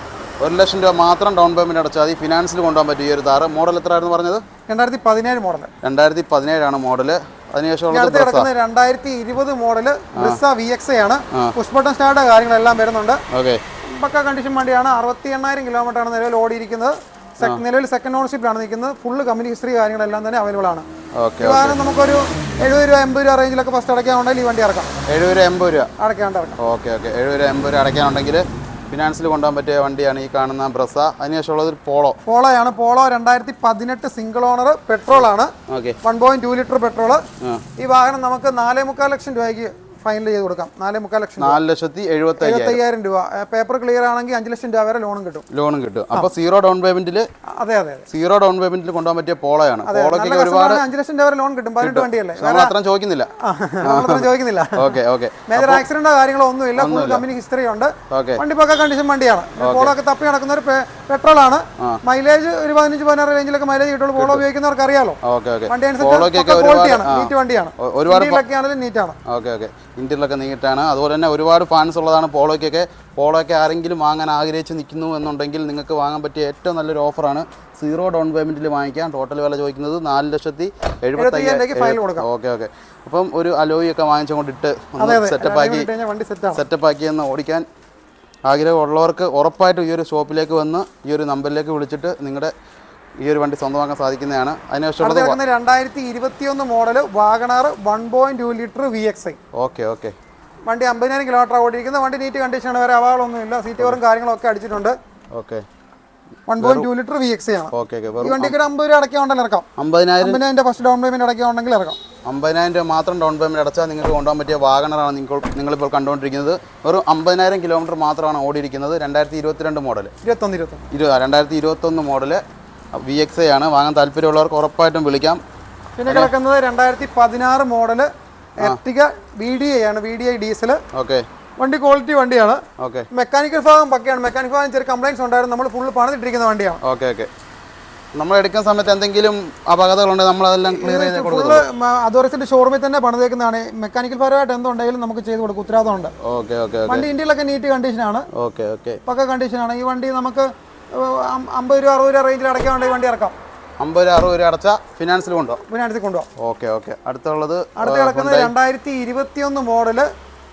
ഒരു ലക്ഷം രൂപ മാത്രം ഡൗൺ പേയ്മെന്റ് അടച്ചാൽ മതി. ഫിനാൻസിൽ കൊണ്ടുപോകാൻ പറ്റും ഈ ഒരു താറ് മോഡൽ എത്രയായിരുന്നു പറഞ്ഞത്? രണ്ടായിരത്തി പതിനേഴ് മോഡൽ രണ്ടായിരത്തി പതിനേഴാണ് മോഡൽ അതിനുശേഷം രണ്ടായിരത്തി ഇരുപത് മോഡൽ വി എക്സ് ആണ്. പുഷ് ബട്ടൺ സ്റ്റാർട്ട് കാര്യങ്ങളെല്ലാം വരുന്നുണ്ട്. ഓക്കെ പക്ക കണ്ടീഷൻ വണ്ടിയാണ്. അറുപത്തി എണ്ണായിരം കിലോമീറ്റർ ആണ് നിലവിൽ ഓടിയിരിക്കുന്നത്. നിലവിൽ സെക്കൻഡ് ഓണർഷിപ്പിലാണ് നിൽക്കുന്നത്. ഫുള്ള് കമ്പനി ഹിസ്റ്ററി കാര്യങ്ങളെല്ലാം തന്നെ അവൈലബിൾ ആണ്. ഈ നമുക്കൊരു എഴുപത് രൂപ എൺപത് രൂപ റേഞ്ചിലൊക്കെ ഫസ്റ്റ് അടയ്ക്കാനുണ്ടെങ്കിൽ ഈ വണ്ടി ഇറക്കാം എഴുപത് രൂപ എൺപത് രൂപ. അടയ്ക്കാണ്ട് ഇറക്കാം ഓക്കെ ഓക്കെ എഴുപത് രൂപ എൺപത് രൂപ അടയ്ക്കാനുണ്ടെങ്കിൽ ഫിനാൻസിൽ കൊണ്ടുപോകാൻ പറ്റിയ വണ്ടിയാണ് ഈ കാണുന്ന ബ്രസ അതിനുശേഷം ഉള്ളത് പോളോ പോളോ ആണ് പോളോ രണ്ടായിരത്തി പതിനെട്ട് സിംഗിൾ ഓണർ പെട്രോൾ ആണ് one point two litre petrol ഈ വാഹനം നമുക്ക് നാലേ മുക്കാൽ ലക്ഷം രൂപയ്ക്ക് ഫൈനൽ ചെയ്ത് കൊടുക്കാം. നാലേ മുക്കാൽ ലക്ഷം നാല് ലക്ഷത്തി എഴുപത്തി എഴുപത്തയ്യായിരം രൂപ. പേപ്പർ ക്ലിയർ ആണെങ്കിൽ അഞ്ച് ലക്ഷം രൂപ വരെ ലോണും കിട്ടും. ലോണും കിട്ടും. അപ്പൊ സീറോ ഡൗൺ പേയ്മെന്റിൽ അതെ അതെ സീറോ ഡൗൺ പേയ്മെന്റിൽ കൊണ്ടുപോകാൻ പറ്റിയ പോളയാണ്. പോളോയ്ക്ക് ഒരുപാട് അഞ്ച് ലക്ഷം രൂപ വരെ ലോൺ കിട്ടും. പതിനെട്ട് വണ്ടിയല്ലേ? അത്ര ചോദിക്കുന്നില്ല. ചോദിക്കുന്നില്ല. ഓക്കെ ഓക്കെ മേജർ ആക്സിഡന്റോ കാര്യങ്ങളോ ഒന്നും ഇല്ല കമ്പനി ഹിസ്റ്ററി ഉണ്ട്. വണ്ടി പക്ക കണ്ടീഷൻ വണ്ടിയാണ്. പോളോ ഒക്കെ തപ്പി നടക്കുന്ന ഒരു പെട്രോൾ ആണ്. മൈലേജ് ഒരു പതിനഞ്ച് പതിനാറ് റേഞ്ചിലൊക്കെ മൈലേജ് കിട്ടുള്ളൂ. പോളോ ഉപയോഗിക്കുന്നവർക്ക് അറിയാലോ വണ്ടി അനുസരിച്ച് ക്വാളിറ്റിയാണ് നീറ്റ് വണ്ടിയാണ്. നീറ്റാണ് ഓക്കെ ഓക്കെ ഇന്ത്യയിലൊക്കെ നീട്ടാണ് അതുപോലെ തന്നെ ഒരുപാട് ഫാൻസ് ഉള്ളതാണ് പോളോയ്ക്കൊക്കെ. പോളോയ്ക്ക് ആരെങ്കിലും വാങ്ങാൻ ആഗ്രഹിച്ച് നിൽക്കുന്നു എന്നുണ്ടെങ്കിൽ നിങ്ങൾക്ക് വാങ്ങാൻ പറ്റിയ ഏറ്റവും നല്ലൊരു ഓഫറാണ് സീറോ ഡൗൺ പേയ്മെന്റിൽ വാങ്ങിക്കാം. ടോട്ടൽ വില ചോദിക്കുന്നത് നാല് ലക്ഷത്തി എഴുപത്തി ഓക്കെ ഓക്കെ. അപ്പം ഒരു അലോയി ഒക്കെ വാങ്ങിച്ചുകൊണ്ടിട്ട് അതെ ഒന്ന് അതെ. സെറ്റപ്പ് ആക്കി കഴിഞ്ഞാൽ വണ്ടി സെറ്റപ്പ് ആക്കി എന്ന് ഓടിക്കാൻ ആഗ്രഹമുള്ളവർക്ക് ഉറപ്പായിട്ടും ഈ ഒരു ഷോപ്പിലേക്ക് വന്ന് ഈ ഒരു നമ്പറിലേക്ക് വിളിച്ചിട്ട് നിങ്ങളുടെ ഈ ഒരു വണ്ടി സ്വന്തമാക്കാൻ സാധിക്കുന്നതാണ്. അതിനുശേഷം രണ്ടായിരത്തി ഇരുപത്തി ഇരുപത്തിയൊന്ന് model WagonR one point two litre V X I okay okay. വണ്ടി അമ്പതിനായിരം കിലോമീറ്റർ ഓടിയിരിക്കുന്ന. വണ്ടി നീറ്റ് കണ്ടീഷനാണ് വേറെ അവാളൊന്നുമില്ല സീറ്റ് കവറും കാര്യങ്ങളൊക്കെ അടിച്ചിട്ടുണ്ട്. Okay. One point two litre V X ആണ്. Okay okay. ഈ വണ്ടിക്ക് ഒരു അമ്പത് രൂപ അടയ്ക്കാണ്ടെങ്കിൽ ഇറക്കാം. അമ്പതിനായിരം അമ്പതിനായിരം ഫസ്റ്റ് ഡൗൺ പേയ്മെന്റ് അടയ്ക്കാണ്ടെങ്കിൽ ഇറക്കാം. അമ്പതിനായിരം രൂപ മാത്രം ഡൗൺ പേയ്മെന്റ് അടച്ചാൽ നിങ്ങൾക്ക് കൊണ്ടുപോകാൻ പറ്റിയ വാഗണറാണ് നിങ്ങൾ നിങ്ങളിപ്പോൾ കണ്ടുകൊണ്ടിരിക്കുന്നത്. വെറും അമ്പതിനായിരം കിലോമീറ്റർ മാത്രമാണ് ഓടിയിരിക്കുന്നത്. രണ്ടായിരത്തി ഇരുപത്തിരണ്ട് മോഡൽ ഇരുപത്തൊന്ന് ഇരുപത്തൊന്ന്. ഇരു രണ്ടായിരത്തി ഇരുപത്തൊന്ന് മോഡൽ വി എക്സ് ഐ ആണ്. വാങ്ങാൻ താല്പര്യമുള്ളവർക്ക് ഉറപ്പായിട്ടും വിളിക്കാം. പിന്നെ കിടക്കുന്നത് രണ്ടായിരത്തി പതിനാറ് model Ertiga V D I ആണ്. V D I diesel okay. വണ്ടി ക്വാളിറ്റി വണ്ടിയാണ്. ഓക്കെ. മെക്കാനിക്കൽ ഭാഗം പക്കയാണ്. മെക്കാനിക്കൽ ഭാഗം ചെറിയ കംപ്ലൈൻസ് ഉണ്ടായിരുന്നു. നമ്മൾ ഫുള്ള് പണിതിട്ടിരിക്കുന്ന വണ്ടിയാണ്. Okay okay. നമ്മൾ എടുക്കുന്ന സമയത്ത് എന്തെങ്കിലും അപകടങ്ങളുണ്ട് നമ്മൾ അതെല്ലാം ക്ലിയർ ചെയ്ത് കൊടുക്കും അതോറിസിന്റെ ഷോറൂമിൽ തന്നെ പണിതേക്കുന്നതാണ്. മെക്കാനിക്കൽ പരമായിട്ട് എന്തുണ്ടെങ്കിലും നമുക്ക് ചെയ്ത് കൊടുക്കും. ഉത്തരവാദിത്തമുണ്ട് ഓക്കെ ഓക്കെ ഓക്കെ. വണ്ടി ഇന്ത്യയിലൊക്കെ നീറ്റ് കണ്ടീഷനാണ് ഓക്കെ ഓക്കെ. പക്ക കണ്ടീഷനാണ് ഈ വണ്ടി നമുക്ക് അമ്പത് രൂപ അറുപത് രൂപ റേഞ്ചിൽ അടയ്ക്കാൻ വേണ്ടി ഇറക്കാം. അമ്പത് രൂപ അറുപത് രൂപ അടച്ചാൽ ഫിനാൻസിൽ കൊണ്ടുപോകാം ഫിനാൻസിൽ കൊണ്ടോ കൊണ്ടുപോകാം ഓക്കെ ഓക്കെ. അടുത്തുള്ളത് അടുത്ത് കിടക്കുന്നത് രണ്ടായിരത്തി ഇരുപത്തിയൊന്ന് മോഡൽ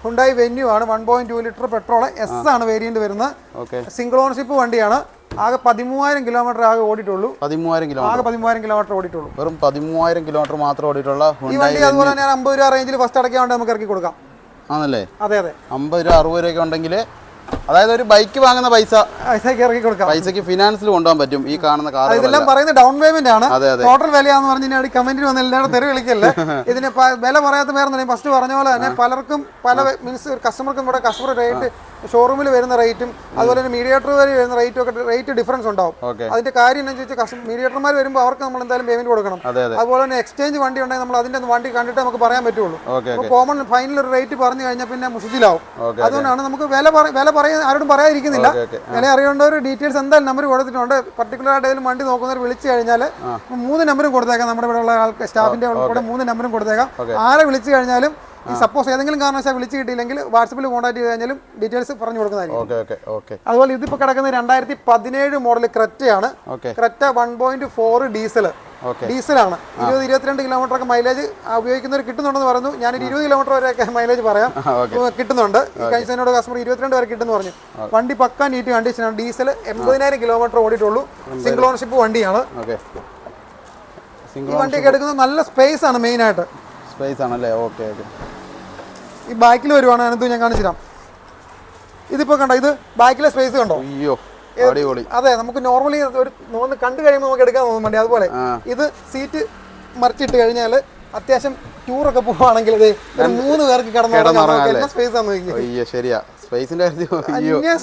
ഹുണ്ടായി വെന്യൂ ആണ്. One point two litre petrol S ആണ് വേരിയന്റ് വരുന്നത്. ഓക്കെ. സിംഗിൾ ഓണർഷിപ്പ് വണ്ടിയാണ്. ആകെ പതിമൂവായിരം കിലോമീറ്റർ ആകെ ഓടിയിട്ടുള്ളൂ. പതിമൂവായിരം കിലോമീറ്റർ ആകെ പതിമൂവായിരം കിലോമീറ്റർ ഓടിയിട്ടുള്ളൂ. വെറും പതിമൂവായിരം കിലോമീറ്റർ മാത്രം ഓടിയിട്ടുള്ള ഈ വണ്ടി അതുപോലെ തന്നെ അമ്പത് രൂപ റേഞ്ചിൽ ഫസ്റ്റ് അടയ്ക്കാൻ നമുക്ക് ഇറക്കി കൊടുക്കാം. ആണല്ലേ? അതെ അതെ. അമ്പത് രൂപ അറുപത് രൂപയൊക്കെ ഉണ്ടെങ്കിൽ അതായത് ഒരു ബൈക്ക് വാങ്ങുന്ന പൈസ പൈസക്ക് ഇറക്കി കൊടുക്കാം. പൈസക്ക് ഫിനാൻസിൽ കൊണ്ടുപോകാൻ പറ്റും ഈ കാണുന്ന കാർ ഇതെല്ലാം പറയുന്നത് ഡൗൺ പേയ്മെന്റ് ആണ്. ടോട്ടൽ വിലയാന്ന് പറഞ്ഞ് ഞാൻ കമന്റിൽ വന്ന് എല്ലാവരും തെറി വിളിക്കല്ലേ? ഇതിന് വില പറയാത്ത പേരെന്നുണ്ടെങ്കിൽ ഫസ്റ്റ് പറഞ്ഞ പോലെ തന്നെ പലർക്കും പല മീൻസ് കസ്റ്റമർക്കും ഇവിടെ കസ്റ്റമർ റേറ്റ് ഷോറൂമിൽ വരുന്ന റേറ്റും അതുപോലെ തന്നെ മീഡിയേറ്റർ വരെ വരുന്ന റേറ്റും ഒക്കെ റേറ്റ് ഡിഫറൻസ് ഉണ്ടാവും. അതിന്റെ കാര്യം എന്താ വെച്ചാൽ മീഡിയേറ്റർമാർ വരുമ്പോൾ അവർക്ക് നമ്മൾ എന്തായാലും പേയ്മെന്റ് കൊടുക്കണം. അതെ അതെ. അതുപോലെ തന്നെ എക്സ്ചേഞ്ച് വണ്ടി ഉണ്ടെങ്കിൽ നമ്മൾ അതിന്റെ വണ്ടി കണ്ടിട്ട് നമുക്ക് പറയാൻ പറ്റുള്ളൂ. കോമൺ ഫൈനൽ ഒരു റേറ്റ് പറഞ്ഞു കഴിഞ്ഞാൽ പിന്നെ മുഷിച്ചിലാവും. അതുകൊണ്ടാണ് നമുക്ക് വില വില പറയാൻ ആരോടും പറയാതിരിക്കുന്നില്ല. വില അറിയേണ്ടവർ ഡീറ്റെയിൽസ് എന്തായാലും നമ്പർ കൊടുത്തിട്ടുണ്ട്. പർട്ടിക്കുലർ ആയിട്ട് ഏതെങ്കിലും വണ്ടി നോക്കുന്നവർ വിളിച്ചു കഴിഞ്ഞാൽ മൂന്ന് നമ്പറും കൊടുത്തേക്കാം. നമ്മുടെ ഇവിടെ ഉള്ള ആൾക്ക് സ്റ്റാഫിന്റെ കൂടെ മൂന്ന് നമ്പറും കൊടുത്തേക്കാം. ആരെ വിളിച്ചു കഴിഞ്ഞാലും ഈ സപ്പോസ് ഏതെങ്കിലും കാരണവശാൽ വിളിച്ച് കിട്ടിയില്ലെങ്കിൽ വാട്സപ്പിൽ കോൺടാക്ട് ചെയ്ത് കഴിഞ്ഞാലും ഡീറ്റെയിൽസ് പറഞ്ഞു കൊടുക്കുന്നതായിരിക്കും. അതുപോലെ ഇതിപ്പോൾ കിടക്കുന്ന രണ്ടായിരത്തി പതിനേഴ് model ക്രെറ്റയാണ് Creta one point four diesel ഡീസലാണ് ഇരുപത് ഇരുപത്തിരണ്ട് കിലോമീറ്റർ ഒക്കെ മൈലേജ് ഉപയോഗിക്കുന്നവർ കിട്ടുന്നുണ്ടെന്ന് പറഞ്ഞു. ഞാനൊരു ഇരുപത് കിലോമീറ്റർ വരെയൊക്കെ മൈലേജ് പറയാം. കിട്ടുന്നുണ്ട്. കഴിഞ്ഞ കസ്റ്റമർ ഇരുപത്തിരണ്ട് വരെ കിട്ടുന്നു പറഞ്ഞു. വണ്ടി പക്ക നീറ്റ് കണ്ടീഷനാണ് ഡീസൽ എൺപതിനായിരം കിലോമീറ്റർ ഓടിയിട്ടുള്ളൂ. സിംഗിൾ ഓണർഷിപ്പ് വണ്ടിയാണ്. ഈ വണ്ടിയൊക്കെ എടുക്കുന്നത് നല്ല സ്പേസ് ആണ് മെയിൻ ആയിട്ട്. സ്പേസ് ആണല്ലേ? Okay okay. ഈ ബാക്കിൽ വരുവാണ് അനന്തു ഞാൻ കാണിച്ചു തരാം. ഇതിപ്പോ കണ്ടോ ഇത് ബാക്കിലെ സ്പേസ് കണ്ടോ? അയ്യോ അടിപൊളി. അതെ നമുക്ക് നോർമലി ഒരു ഒന്ന് കണ്ടു കഴിയുമ്പോൾ നമുക്ക് എടുക്കാൻ തോന്നും വേണ്ടി. അതുപോലെ ഇത് സീറ്റ് മറിച്ചിട്ട് കഴിഞ്ഞാൽ അത്യാവശ്യം ടൂറൊക്കെ പോവാണെങ്കിൽ മൂന്ന് പേർക്ക് കിടന്നു സ്പേസ് ശരിയാ. സ്പേസിന്റെ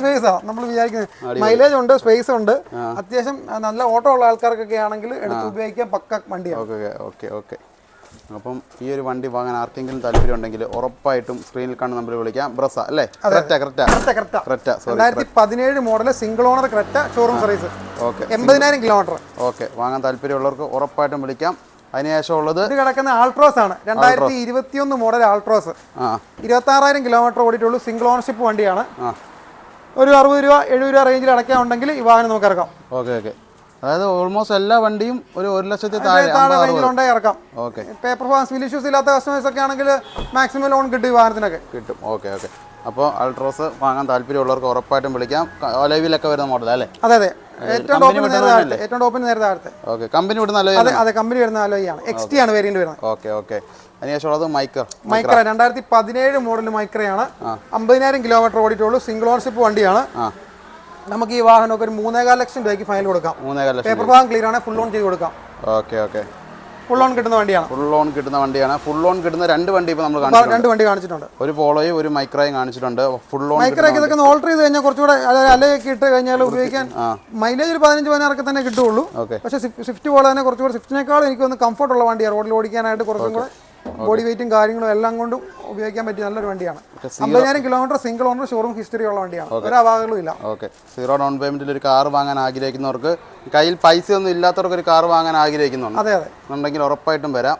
സ്പേസാ നമ്മൾ വിചാരിക്കുന്നത് മൈലേജ് ഉണ്ട് സ്പേസ് ഉണ്ട്. അത്യാവശ്യം നല്ല ഓട്ടോ ഉള്ള ആൾക്കാർക്കൊക്കെ ആണെങ്കിൽ എടുത്ത് ഉപയോഗിക്കാൻ പക്ക വണ്ടിയാണ്. Okay okay. അപ്പം ഈ ഒരു വണ്ടി വാങ്ങാൻ ആർക്കെങ്കിലും താല്പര്യം ഉണ്ടെങ്കിൽ ഉറപ്പായിട്ടും സ്ക്രീനിൽ കാണുന്ന നമ്പർ വിളിക്കാം. ബ്രസ അല്ലേ? Creta Creta. കറക്റ്റാ കറക്റ്റാ ക്രെറ്റ സോറി രണ്ടായിരത്തി പതിനേഴ് model single owner Creta showroom service okay എൺപതിനായിരം കിലോമീറ്റർ ഓക്കെ വാങ്ങാൻ താല്പര്യമുള്ളവർക്ക് ഉറപ്പായിട്ടും വിളിക്കാം. അതിനുശേഷം ഉള്ളത് ഇത് കിടക്കുന്ന ആൾട്രോസ് ആണ്. രണ്ടായിരത്തി ഇരുപത്തിയൊന്ന് മോഡൽ ആൾട്രോസ് ആ. ഇരുപത്തി ആറായിരം കിലോമീറ്റർ ഓടിയിട്ടുള്ളൂ സിംഗിൾ ഓണർഷിപ്പ് വണ്ടിയാണ്. ഒരു അറുപത് രൂപ എഴുപത് രൂപ റേഞ്ചിൽ അടയ്ക്കാൻ ഉണ്ടെങ്കിൽ ഈ വാഹനം നമുക്ക് ഇറക്കാം. ഓക്കെ ഓക്കെ അതായത് ഓൾമോസ്റ്റ് എല്ലാ വണ്ടിയും ഒരു ഒരു ലക്ഷത്തി താഴെ റേഞ്ചിലുണ്ടെങ്കിൽ ഇറക്കാം. ഓക്കെ. പേപ്പർ ഫാൻസ് ഫിൽ ഇഷ്യൂസ് ഇല്ലാത്ത കസ്റ്റമേഴ്സ് ഒക്കെ ആണെങ്കിൽ മാക്സിമം ലോൺ കിട്ടും ഈ വാഹനത്തിനൊക്കെ. കിട്ടും. Okay okay. അപ്പോൾ അൾട്രോസ് വാങ്ങാൻ താല്പര്യമുള്ളവർക്ക് ഉറപ്പായിട്ടും വിളിക്കാം. ഒലവിലൊക്കെ വരുന്ന മോഡൽ അല്ലേ? അതെ അതെ. ഏറ്റവും ടോപ്പിന് നേരത്തെ ഏറ്റവും ടോപ്പിന് നേരത്തെ താഴത്തെ. ഓക്കെ കമ്പനി വിടുന്ന അതെ അതെ കമ്പനി വരുന്ന ആണ്. എക്സ് ടി ആണ് വേരിയന്റ് വരുന്നത്. Okay okay. അതിനുശേഷം മൈക്ര മൈക്ര രണ്ടായിരത്തി പതിനേഴ് മോഡൽ മൈക്രയാണ് അമ്പതിനായിരം കിലോമീറ്റർ ഓടിയിട്ടുള്ളൂ. സിംഗിൾ ഓണർഷിപ്പ് വണ്ടിയാണ്. നമുക്ക് ഈ വാഹനമൊക്കെ ഒരു മൂന്നേകാൽ ലക്ഷം രൂപയ്ക്ക് ഫൈനൽ കൊടുക്കാം. മൂന്നേകാൽ ലക്ഷം പേപ്പർ ഭാഗം ക്ലിയർ ആണ് ഫുൾ ഓൺ ചെയ്ത് കൊടുക്കാം. Okay okay. ഫുൾ ഓൺ കിട്ടുന്ന വണ്ടിയാണ്. ഫുൾ ഓൺ കിട്ടുന്ന വണ്ടിയാണ്. ഫുൾ ഓൺ കിട്ടുന്ന രണ്ട് വണ്ടി ഇപ്പോൾ നമ്മൾ രണ്ട് വണ്ടി കാണിച്ചിട്ടുണ്ട്. ഒരു പോളോയും ഒരു മൈക്രോയും കാണിച്ചിട്ടുണ്ട്. ഫുൾ ഓൺ മൈക്രോയ്ക്ക് ഇതൊക്കെ ഓൾട്ടർ ചെയ്ത് കഴിഞ്ഞാൽ കുറച്ചുകൂടെ അലയൊക്കെ ഇട്ട് കഴിഞ്ഞാൽ ഉപയോഗിക്കാൻ മൈലേജ് ഒരു പതിനഞ്ച് പതിനാറൊക്കെ തന്നെ കിട്ടുള്ളൂ പക്ഷേ സ്വിഫ്റ്റ് പോലെ തന്നെ കുറച്ചുകൂടെ സ്വിഫ്റ്റിനേക്കാളും എനിക്ക് ഒന്ന് കംഫർട്ട് ഉള്ള വണ്ടിയാണ്. റോഡിൽ ഓടിക്കാനായിട്ട് കുറച്ചും കൂടെ ബോഡി വെയിറ്റും കാര്യങ്ങളും എല്ലാം കൊണ്ടും ഉപയോഗിക്കാൻ പറ്റിയ നല്ലൊരു വണ്ടിയാണ്. അമ്പതിനായിരം kilometre single owner showroom history ഉള്ള വണ്ടിയാണ്. ഒരു അപാകങ്ങളും ഇല്ല. ഓക്കെ. സീറോ ഡൗൺ പേയ്മെന്റിൽ ഒരു കാർ വാങ്ങാൻ ആഗ്രഹിക്കുന്നവർക്ക് കയ്യിൽ പൈസ ഒന്നും ഇല്ലാത്തവർക്ക് ഒരു കാർ വാങ്ങാൻ ആഗ്രഹിക്കുന്നുണ്ട്. അതെ അതെ. എന്നുണ്ടെങ്കിൽ ഉറപ്പായിട്ടും വരാം.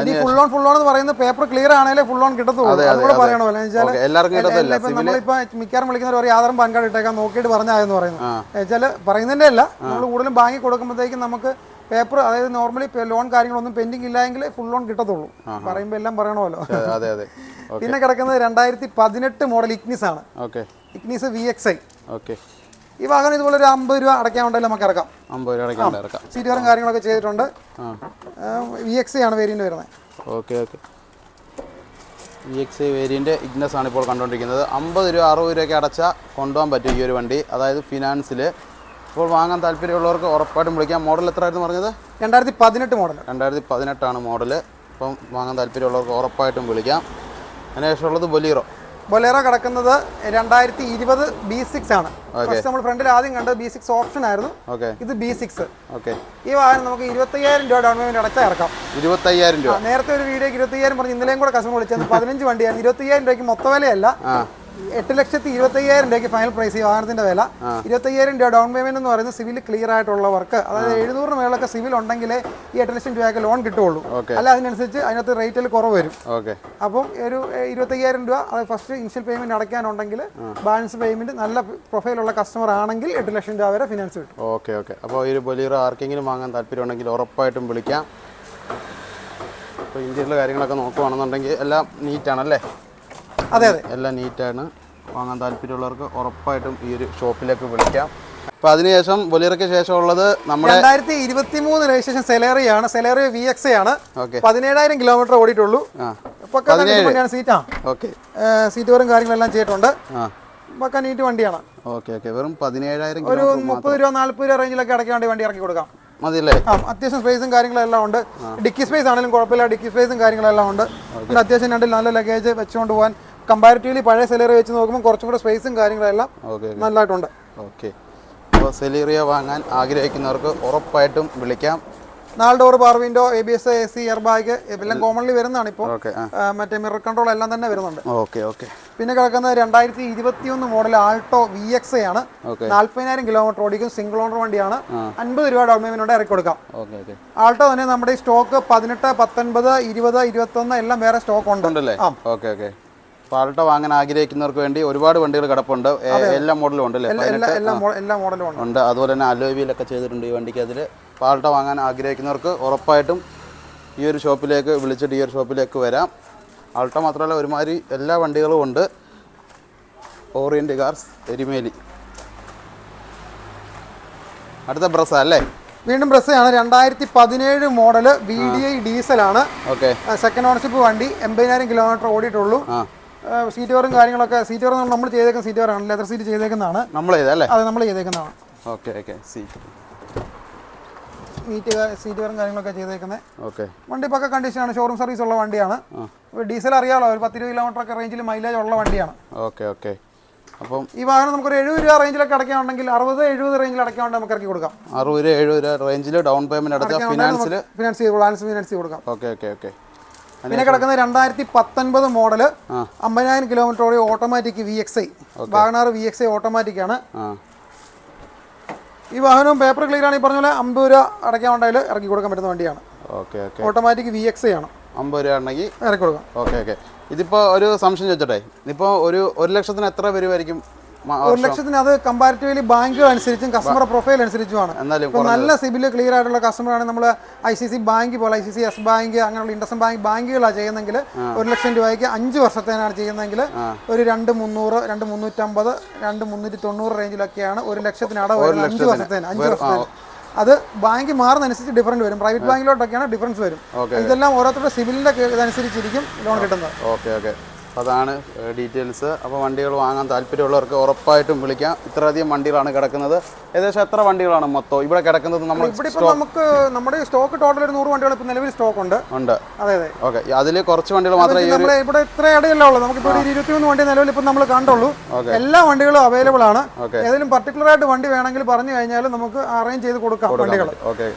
ഇനി ഫുൾ ഓൺ ഫുൾ ഓൺ എന്ന് പറയുന്നത് പേപ്പർ ക്ലിയർ ആണെങ്കിലേ ഫുൾ ഓൺ കിട്ടത്തുള്ളൂ. അതുകൂടെ പറയണമല്ലോ എല്ലാവർക്കും നമ്മളിപ്പോ മിക്കവാറും വിളിക്കുന്നവർ ഒരു ആധാരം പാൻ കാർഡ് ഇട്ടേക്കാൻ നോക്കിയിട്ട് പറഞ്ഞായെന്ന് പറയുന്നത്. വെച്ചാൽ പറയുന്നതിന്റെ അല്ല. നമ്മൾ കൂടുതലും ബാങ്കിൽ കൊടുക്കുമ്പോഴത്തേക്കും നമുക്ക് പേപ്പർ അതായത് നോർമലി ലോൺ കാര്യങ്ങളൊന്നും പെൻഡിങ് ഇല്ലെങ്കിൽ ഫുൾ ലോൺ കിട്ടത്തുള്ളൂ. പറയുമ്പോൾ എല്ലാം പറയണമല്ലോ. അതെ അതെ പിന്നെ കിടക്കുന്നത് രണ്ടായിരത്തി പതിനെട്ട് മോഡൽ ഇഗ്നിസ് ആണ് Ignis V X I okay ഈ വാഹനം ഇതുപോലെ ഒരു അമ്പത് രൂപ അടയ്ക്കാനുണ്ടെങ്കിൽ നമുക്ക് ഇറക്കാം. അമ്പത് രൂപ അടയ്ക്കാണ്ട് ഇറക്കാം. സീറ്റ് വരും കാര്യങ്ങളൊക്കെ ചെയ്തിട്ടുണ്ട്. വി എക്സ് ഐ ആണ് വേരിയന്റ് വരുന്നത്. Okay okay V X I variant ഇഗ്നസ് ആണ് ഇപ്പോൾ കണ്ടുകൊണ്ടിരിക്കുന്നത്. അമ്പത് രൂപ അറുപത് രൂപയ്ക്ക് അടച്ചാൽ കൊണ്ടുപോകാൻ പറ്റും ഈ ഒരു വണ്ടി. അതായത് ഫിനാൻസിൽ ഇപ്പോൾ വാങ്ങാൻ താല്പര്യമുള്ളവർക്ക് ഉറപ്പായിട്ടും വിളിക്കാം. മോഡൽ എത്രയായിരുന്നു പറഞ്ഞത്? രണ്ടായിരത്തി പതിനെട്ട് മോഡൽ രണ്ടായിരത്തി പതിനെട്ടാണ് മോഡൽ അപ്പം വാങ്ങാൻ താല്പര്യമുള്ളവർക്ക് ഉറപ്പായിട്ടും വിളിക്കാം. അതിനുശേഷമുള്ളത് ബൊലീറോ. ബൊലേറോ കിടക്കുന്നത് രണ്ടായിരത്തി ഇരുപത് ബി സിക്സ് ആണ് നമ്മൾ ഫ്രണ്ടിൽ ആദ്യം കണ്ടത് ബി സിക്സ് ഓപ്ഷൻ ആയിരുന്നു. ഇത് ബി സിക്സ് ഓക്കെ. ഈ വാഹനം നമുക്ക് ഇരുപത്തയ്യായിരം രൂപ ഡൗൺ പേയ്മെന്റ് അടച്ചാൽ ഇറക്കാം. ഇരുപത്തയ്യായിരം രൂപ. നേരത്തെ ഒരു വീഡിയോക്ക് ഇരുപത്തയ്യായിരം പറഞ്ഞ് ഇന്നലെയും കൂടെ കസ്റ്റമർ വിളിച്ചത് പതിനഞ്ച് വണ്ടിയാണ്. ഇരുപത്തയ്യായിരം രൂപയ്ക്ക് മൊത്ത വിലയല്ല. ആ. എട്ട് ലക്ഷത്തി ഇരുപത്തയ്യായിരം രൂപയ്ക്ക് ഫൈനൽ പ്രൈസ് ഈ വാഹനത്തിന്റെ വില. ഇരുപത്തയ്യായിരം രൂപ ഡൗൺ പേയ്മെന്റ് എന്ന് പറയുന്നത് സിവിൽ ക്ലിയർ ആയിട്ടുള്ള വർക്ക് അതായത് എഴുന്നൂറിന് മേളൊക്കെ സിവിൽ ഉണ്ടെങ്കിലേ ഈ എട്ട് ലക്ഷം രൂപയൊക്കെ ലോൺ കിട്ടുള്ളൂ അല്ല അതിനനുസരിച്ച് അതിനകത്ത് റേറ്റിൽ കുറവ് വരും. അപ്പം ഒരു ഇരുപത്തയ്യായിരം രൂപ അത് ഫസ്റ്റ് ഇൻഷ്യൽ പേയ്മെന്റ് അടയ്ക്കാനുണ്ടെങ്കിൽ ബാലൻസ് പേയ്മെന്റ് നല്ല പ്രൊഫൈലുള്ള കസ്റ്റമർ ആണെങ്കിൽ എട്ട് ലക്ഷം രൂപ വരെ ഫിനാൻസ് കിട്ടും. Okay okay. അപ്പോൾ ഈ ഒരു ബൊലീറോ ആർക്കെങ്കിലും വാങ്ങാൻ താല്പര്യമുണ്ടെങ്കിൽ ഉറപ്പായിട്ടും വിളിക്കാം. അപ്പോൾ ഇന്ത്യയിലെ കാര്യങ്ങളൊക്കെ നോക്കുവാണെന്നുണ്ടെങ്കിൽ എല്ലാം നീറ്റാണല്ലേ അതെ അതെ. എല്ലാം നീറ്റാണ്. വാങ്ങാൻ താല്പര്യമുള്ളവർക്ക് ഉറപ്പായിട്ടും ഈ ഒരു ഷോപ്പിലേക്ക് വിളിക്കാം. അപ്പോൾ അതിനുശേഷം ബൊലിയറയ്ക്ക് ശേഷം ഉള്ളത് നമ്മുടെ രണ്ടായിരത്തി ഇരുപത്തി മൂന്ന് രജിസ്ട്രേഷൻ സെലേറിയാണ്. സെലേറിയ വി എക്സ് ആണ്. പതിനേഴായിരം കിലോമീറ്റർ ഓടിയിട്ടുള്ളൂ. സീറ്റാ ഓക്കെ. സീറ്റ് വരും കാര്യങ്ങളെല്ലാം ചെയ്തിട്ടുണ്ട്. പക്ക നീറ്റ് വണ്ടിയാണ്. Okay okay. വെറും പതിനേഴായിരം ഒരു മുപ്പത് രൂപ നാല്പത് രൂപ റേഞ്ചിലൊക്കെ അടയ്ക്കാൻ വേണ്ടി ഇറക്കി കൊടുക്കാം. മതിയല്ലേ? അത്യാവശ്യം സ്പേസും കാര്യങ്ങളെല്ലാം ഉണ്ട്. ഡിക്കി സ്പേസ് ആണെങ്കിലും കുഴപ്പമില്ല. ഡിക്കി സ്പേസും കാര്യങ്ങളെല്ലാം ഉണ്ട്. പിന്നെ അത്യാവശ്യം രണ്ട് നല്ല ലഗേജ് വെച്ചുകൊണ്ട് പോകാൻ കമ്പാരിറ്റീവ്ലി പഴയ സെലേറിയ വെച്ച് നോക്കുമ്പോൾ കുറച്ചും കൂടെ സ്പേസും കാര്യങ്ങളെല്ലാം നല്ലതായിട്ടുണ്ട് ഓക്കെ അപ്പോൾ സെലീറിയ വാങ്ങാൻ ആഗ്രഹിക്കുന്നവർക്ക് ഉറപ്പായിട്ടും വിളിക്കാം. നാല് door bar window A B S A C air bag എല്ലാം കോമൺലി വരുന്നതാണ് ഇപ്പോൾ മറ്റേ മിറർ കൺട്രോൾ എല്ലാം തന്നെ വരുന്നുണ്ട്. ഓക്കെ ഓക്കെ പിന്നെ കിടക്കുന്ന രണ്ടായിരത്തി ഇരുപത്തിയൊന്ന് മോഡൽ ആൾട്ടോ വി എക്സ് ആണ്. നാല്പതിനായിരം കിലോമീറ്റർ ഓടിക്കും സിംഗിൾ ഓണർ വണ്ടിയാണ്. അൻപത് രൂപ ഡൗൺ പേയ്മെന്റ് ഇറക്കി കൊടുക്കാം. ആൾട്ടോ തന്നെ നമ്മുടെ ഈ സ്റ്റോക്ക് പതിനെട്ട് പത്തൊൻപത് ഇരുപത് ഇരുപത്തൊന്ന് എല്ലാം വേറെ സ്റ്റോക്ക് ഉണ്ട്. ആ. ഓക്കെ ഓക്കെ പാൾട്ടോ വാങ്ങാൻ ആഗ്രഹിക്കുന്നവർക്ക് വേണ്ടി ഒരുപാട് വണ്ടികൾ കിടപ്പുണ്ട്. എല്ലാ മോഡലും ഉണ്ട് എല്ലാ മോഡലും ഉണ്ട്. അതുപോലെ തന്നെ അലോവിയിലൊക്കെ ചെയ്തിട്ടുണ്ട് ഈ വണ്ടിക്ക് അതിൽ പാലട്ട വാങ്ങാൻ ആഗ്രഹിക്കുന്നവർക്ക് ഉറപ്പായിട്ടും ഈ ഒരു ഷോപ്പിലേക്ക് വിളിച്ചിട്ട് ഈ ഒരു ഷോപ്പിലേക്ക് വരാം. ആൾട്ട മാത്രമല്ല ഒരുമാതിരി എല്ലാ വണ്ടികളും ഉണ്ട്. Orient cars Erumeli. അടുത്ത ബ്രസ അല്ലേ? വീണ്ടും ബ്രസ്സയാണ് രണ്ടായിരത്തി പതിനേഴ് മോഡൽ വി ഡി ഐ ഡീസലാണ്. ഓക്കെ. സെക്കൻഡ് ഓണർഷിപ്പ് വണ്ടി എൺപതിനായിരം കിലോമീറ്റർ ഓടിയിട്ടുള്ളൂ. സീറ്റ് കവറും കാര്യങ്ങളൊക്കെ സീറ്റ് കവർ നമ്മൾ ചെയ്തേക്കുന്ന സീറ്റ് കവറാണ് ലെതർ സീറ്റ് ചെയ്തേക്കുന്നതാണ്. നമ്മൾ ചെയ്തല്ലേ അത് നമ്മൾ ചെയ്തേക്കുന്നതാണ്. Okay okay seat seat seat കവറും കാര്യങ്ങളൊക്കെ ചെയ്തേക്കുന്നത് ഓക്കെ വണ്ടി പക്ക കണ്ടീഷനാണ് ഷോറൂം സർവീസ് ഉള്ള വണ്ടിയാണ്. ഡീസൽ അറിയാമല്ലോ ഒരു പത്തിരുപത് കിലോമീറ്റർ ഒക്കെ റേഞ്ചിൽ മൈലേജ് ഉള്ള വണ്ടിയാണ്. ഓക്കെ ഓക്കെ അപ്പം ഈ വാഹനം നമുക്കൊരു എഴുപത് രൂപ റേഞ്ചിലൊക്കെ അടയ്ക്കാനുണ്ടെങ്കിൽ അറുപത് എഴുപത് റേഞ്ചിൽ അടയ്ക്കാണ്ട് നമുക്ക് ഇറക്കി കൊടുക്കാം. അറുപത് എഴുപത് രൂപ റേഞ്ചിൽ ഡൗൺ പേയ്മെന്റ് അടച്ചാൽ ഫിനാൻസിൽ ഫിനാൻസ് ഫിനാൻസ് ചെയ്ത് കൊടുക്കാം. ഓക്കെ ഓക്കെ ഓക്കെ പിന്നെ കിടക്കുന്ന രണ്ടായിരത്തി പത്തൊൻപത് മോഡൽ അമ്പതിനായിരം കിലോമീറ്ററോടെ automatic V X I WagonR V X I automatic ആണ്. ഈ വാഹനവും പേപ്പർ ക്ലിയർ ആണ്. ഈ പറഞ്ഞ പോലെ അമ്പത് രൂപ അടയ്ക്കാൻ അടയ്ക്കാനുണ്ടെങ്കിൽ ഇറക്കി കൊടുക്കാൻ പറ്റുന്ന വണ്ടിയാണ്. ഓട്ടോമാറ്റിക് വി എക്സ് ഐ ആണ്. അമ്പത് രൂപ ഉണ്ടെങ്കിൽ ഇറക്കി കൊടുക്കാം. Okay okay. ഇതിപ്പോൾ ഒരു സംശയം ചോദിച്ചോട്ടെ? ഇപ്പോൾ ഒരു ഒരു ലക്ഷത്തിന് എത്ര വരുമായിരിക്കും ഒരു ലക്ഷത്തിന് അത് കമ്പാരിറ്റീവ്ലി ബാങ്കുകൾ അനുസരിച്ചും കസ്റ്റമർ പ്രൊഫൈൽ അനുസരിച്ചുമാണ്. നല്ല സിബിൽ ക്ലിയർ ആയിട്ടുള്ള കസ്റ്റമർ ആണ് നമ്മൾ ഐ സി സി ബാങ്ക് പോലെ I C C S bank അങ്ങനെയുള്ള ഇൻഡസ് ബാങ്ക് ബാങ്കുകളാണ് ചെയ്യുന്നെങ്കിൽ ഒരു ലക്ഷം രൂപയ്ക്ക് അഞ്ച് വർഷത്തേനാണ് ചെയ്യുന്നതെങ്കിൽ ഒരു രണ്ട് മുന്നൂറ് രണ്ട് മുന്നൂറ്റമ്പത് രണ്ട് മുന്നൂറ്റി തൊണ്ണൂറ് റേഞ്ചിലൊക്കെയാണ് ഒരു ലക്ഷത്തിന് അടവ് വരുന്നത്. അഞ്ച് വർഷത്തേന് അഞ്ച് വർഷത്തേന്. അത് ബാങ്ക് മാറുന്നതനുസരിച്ച് ഡിഫറന്റ് വരും. പ്രൈവറ്റ് ബാങ്കിലോട്ടൊക്കെയാണ് ഡിഫറൻസ് വരും. ഇതെല്ലാം ഓരോരുത്തരുടെ സിബിലിന്റെ ഇതനുസരിച്ചിരിക്കും ലോൺ കിട്ടുന്നത്. Okay okay. അതാണ് ഡീറ്റെയിൽസ്. അപ്പോൾ വണ്ടികൾ വാങ്ങാൻ താല്പര്യമുള്ളവർക്ക് ഉറപ്പായിട്ടും വിളിക്കാം. ഇത്രയധികം വണ്ടികളാണ് കിടക്കുന്നത്. ഏകദേശം എത്ര വണ്ടികളാണ് മൊത്തം? ഇവിടെ കിടക്കുന്നത് നമ്മൾ ഇവിടെ ഇപ്പോൾ നമുക്ക് നമ്മുടെ സ്റ്റോക്ക് ടോട്ടൽ ഒരു നൂറ് വണ്ടികൾ ഇപ്പോൾ നിലവിൽ സ്റ്റോക്ക് ഉണ്ട്. ഉണ്ട് അതെ അതെ. ഓക്കെ. അതിൽ കുറച്ച് വണ്ടികൾ മാത്രമേ നമ്മുടെ ഇവിടെ ഇത്ര ഇടയല്ല ഉള്ളൂ. നമുക്കിപ്പോൾ ഒരു ഇരുപത്തിമൂന്ന് വണ്ടി നിലവിൽ ഇപ്പം നമ്മൾ കണ്ടുള്ളൂ. എല്ലാ വണ്ടികളും അവൈലബിൾ ആണ്. ഏതെങ്കിലും പർട്ടിക്കുലർ ആയിട്ട് വണ്ടി വേണമെങ്കിൽ പറഞ്ഞു കഴിഞ്ഞാൽ നമുക്ക് അറേഞ്ച് ചെയ്ത് കൊടുക്കാം വണ്ടികൾ.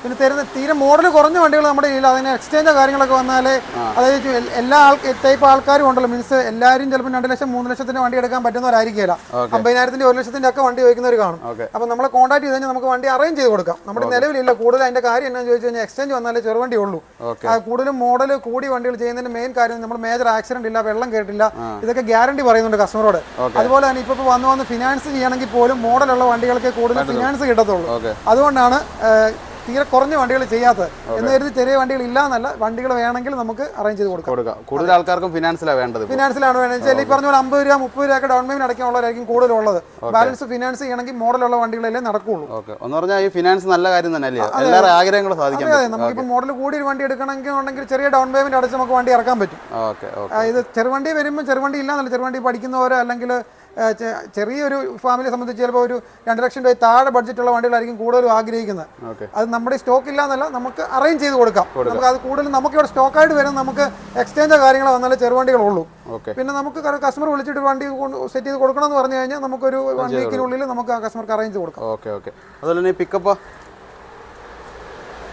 പിന്നെ തരുന്ന തീരെ മോഡൽ കുറഞ്ഞ വണ്ടികൾ നമ്മുടെ കയ്യിൽ അതിന് എക്സ്ചേഞ്ചോ കാര്യങ്ങളൊക്കെ വന്നാലേ അതായത് എല്ലാ ആൾ ടൈപ്പ് ആൾക്കാരും ഉണ്ടല്ലോ. മീൻസ് എല്ലാവരും ചിലപ്പോൾ രണ്ട് ലക്ഷം മൂന്ന് ലക്ഷത്തിന്റെ വണ്ടി എടുക്കാൻ പറ്റുന്നവരായിരിക്കില്ല. അമ്പതിനായിരത്തിന്റെ ഒരു ലക്ഷത്തിന്റെ ഒക്കെ വണ്ടി ചോദിക്കുന്നവർ കാണും. അപ്പൊ അപ്പോൾ നമ്മളെ കോൺടാക്ട് ചെയ്ത് കഴിഞ്ഞാൽ നമുക്ക് വണ്ടി അറേഞ്ച് ചെയ്ത് കൊടുക്കാം. നമ്മുടെ നിലവിലില്ല. കൂടുതൽ അതിന്റെ കാര്യം എന്നാന്ന് ചോദിച്ചു കഴിഞ്ഞാൽ എക്സ്ചേഞ്ച് വന്നാലേ ചെറുവണ്ടി ഉള്ളൂ. കൂടുതലും മോഡൽ കൂടി വണ്ടികൾ ചെയ്യുന്നതിന്റെ മെയിൻ കാര്യം നമ്മൾ മേജർ ആക്സിഡന്റ് ഇല്ല വെള്ളം കേട്ടില്ല. ഇതൊക്കെ ഗ്യാരണ്ടി പറയുന്നുണ്ട് കസ്റ്റമറോട് അതുപോലെ തന്നെ ഇപ്പൊ വന്ന് വന്ന് ഫിനാൻസ് ചെയ്യണമെങ്കിൽ പോലും മോഡലുള്ള വണ്ടികൾക്ക് കൂടുതൽ ഫിനാൻസ് കിട്ടത്തുള്ളൂ. അതുകൊണ്ടാണ് തീരെ കുറഞ്ഞ വണ്ടികൾ ചെയ്യാത്തത്. എന്ന് കരുതി ചെറിയ വണ്ടികൾ ഇല്ല എന്നല്ല വണ്ടികൾ വേണമെങ്കിൽ നമുക്ക് അറേഞ്ച് ചെയ്ത് കൊടുക്കാം. കൂടുതൽ ആൾക്കാർക്കും ഫിനാൻസിലാണ് വേണ്ടത് ഫിനാൻസിലാണ് വേണ്ടത്. ഈ പറഞ്ഞ പോലെ അമ്പത് രൂപ മുപ്പത് രൂപ ഡൗൺ പേയ്മെന്റ് അടയ്ക്കാനുള്ളവരായിരിക്കും കൂടുതലുള്ളത്. ബാലൻസ് ഫിനാൻസ് ചെയ്യണമെങ്കിൽ മോഡലുള്ള വണ്ടികളല്ലേ നടക്കുള്ളൂ. എന്ന് പറഞ്ഞാൽ ഈ ഫിനാൻസ് നല്ല കാര്യം തന്നെ അല്ലേ അതെ പറ്റും. നമുക്കിപ്പോൾ മോഡൽ കൂടി ഒരു വണ്ടി എടുക്കണമെങ്കിൽ ഉണ്ടെങ്കിൽ ചെറിയ ഡൗൺ പേയ്മെന്റ് അടച്ച് നമുക്ക് വണ്ടി ഇറക്കാൻ പറ്റും. ഇത് ചെറുവണ്ടി വരുമ്പോൾ ചെറുവണ്ടി ഇല്ലാന്നല്ല. ചെറുവണ്ടി പഠിക്കുന്നവരോ അല്ലെങ്കിൽ ചെറിയൊരു ഫാമിലിയെ സംബന്ധിച്ച് ചിലപ്പോൾ ഒരു രണ്ട് ലക്ഷം രൂപ താഴെ ബഡ്ജറ്റുള്ള വണ്ടികളായിരിക്കും കൂടുതലും ആഗ്രഹിക്കുന്നത്. അത് നമ്മുടെ സ്റ്റോക്ക് ഇല്ലാന്നല്ല നമുക്ക് അറേഞ്ച് ചെയ്ത് കൊടുക്കാം. നമുക്ക് അത് കൂടുതലും നമുക്ക് ഇവിടെ സ്റ്റോക്കായിട്ട് വരും നമുക്ക് എക്സ്ചേഞ്ചോ കാര്യങ്ങളോ വന്നാലേ ചെറുവണ്ടികളുള്ളൂ പിന്നെ നമുക്ക് കസ്റ്റമർ വിളിച്ചിട്ട് വണ്ടി സെറ്റ് ചെയ്ത് കൊടുക്കണം എന്ന് പറഞ്ഞു കഴിഞ്ഞാൽ നമുക്കൊരു വൺ വീക്കിനുള്ളിൽ നമുക്ക് ആ കസ്റ്റമർക്ക് അറേഞ്ച് കൊടുക്കാം. Okay okay. അതുപോലെ പിക്കപ്പ്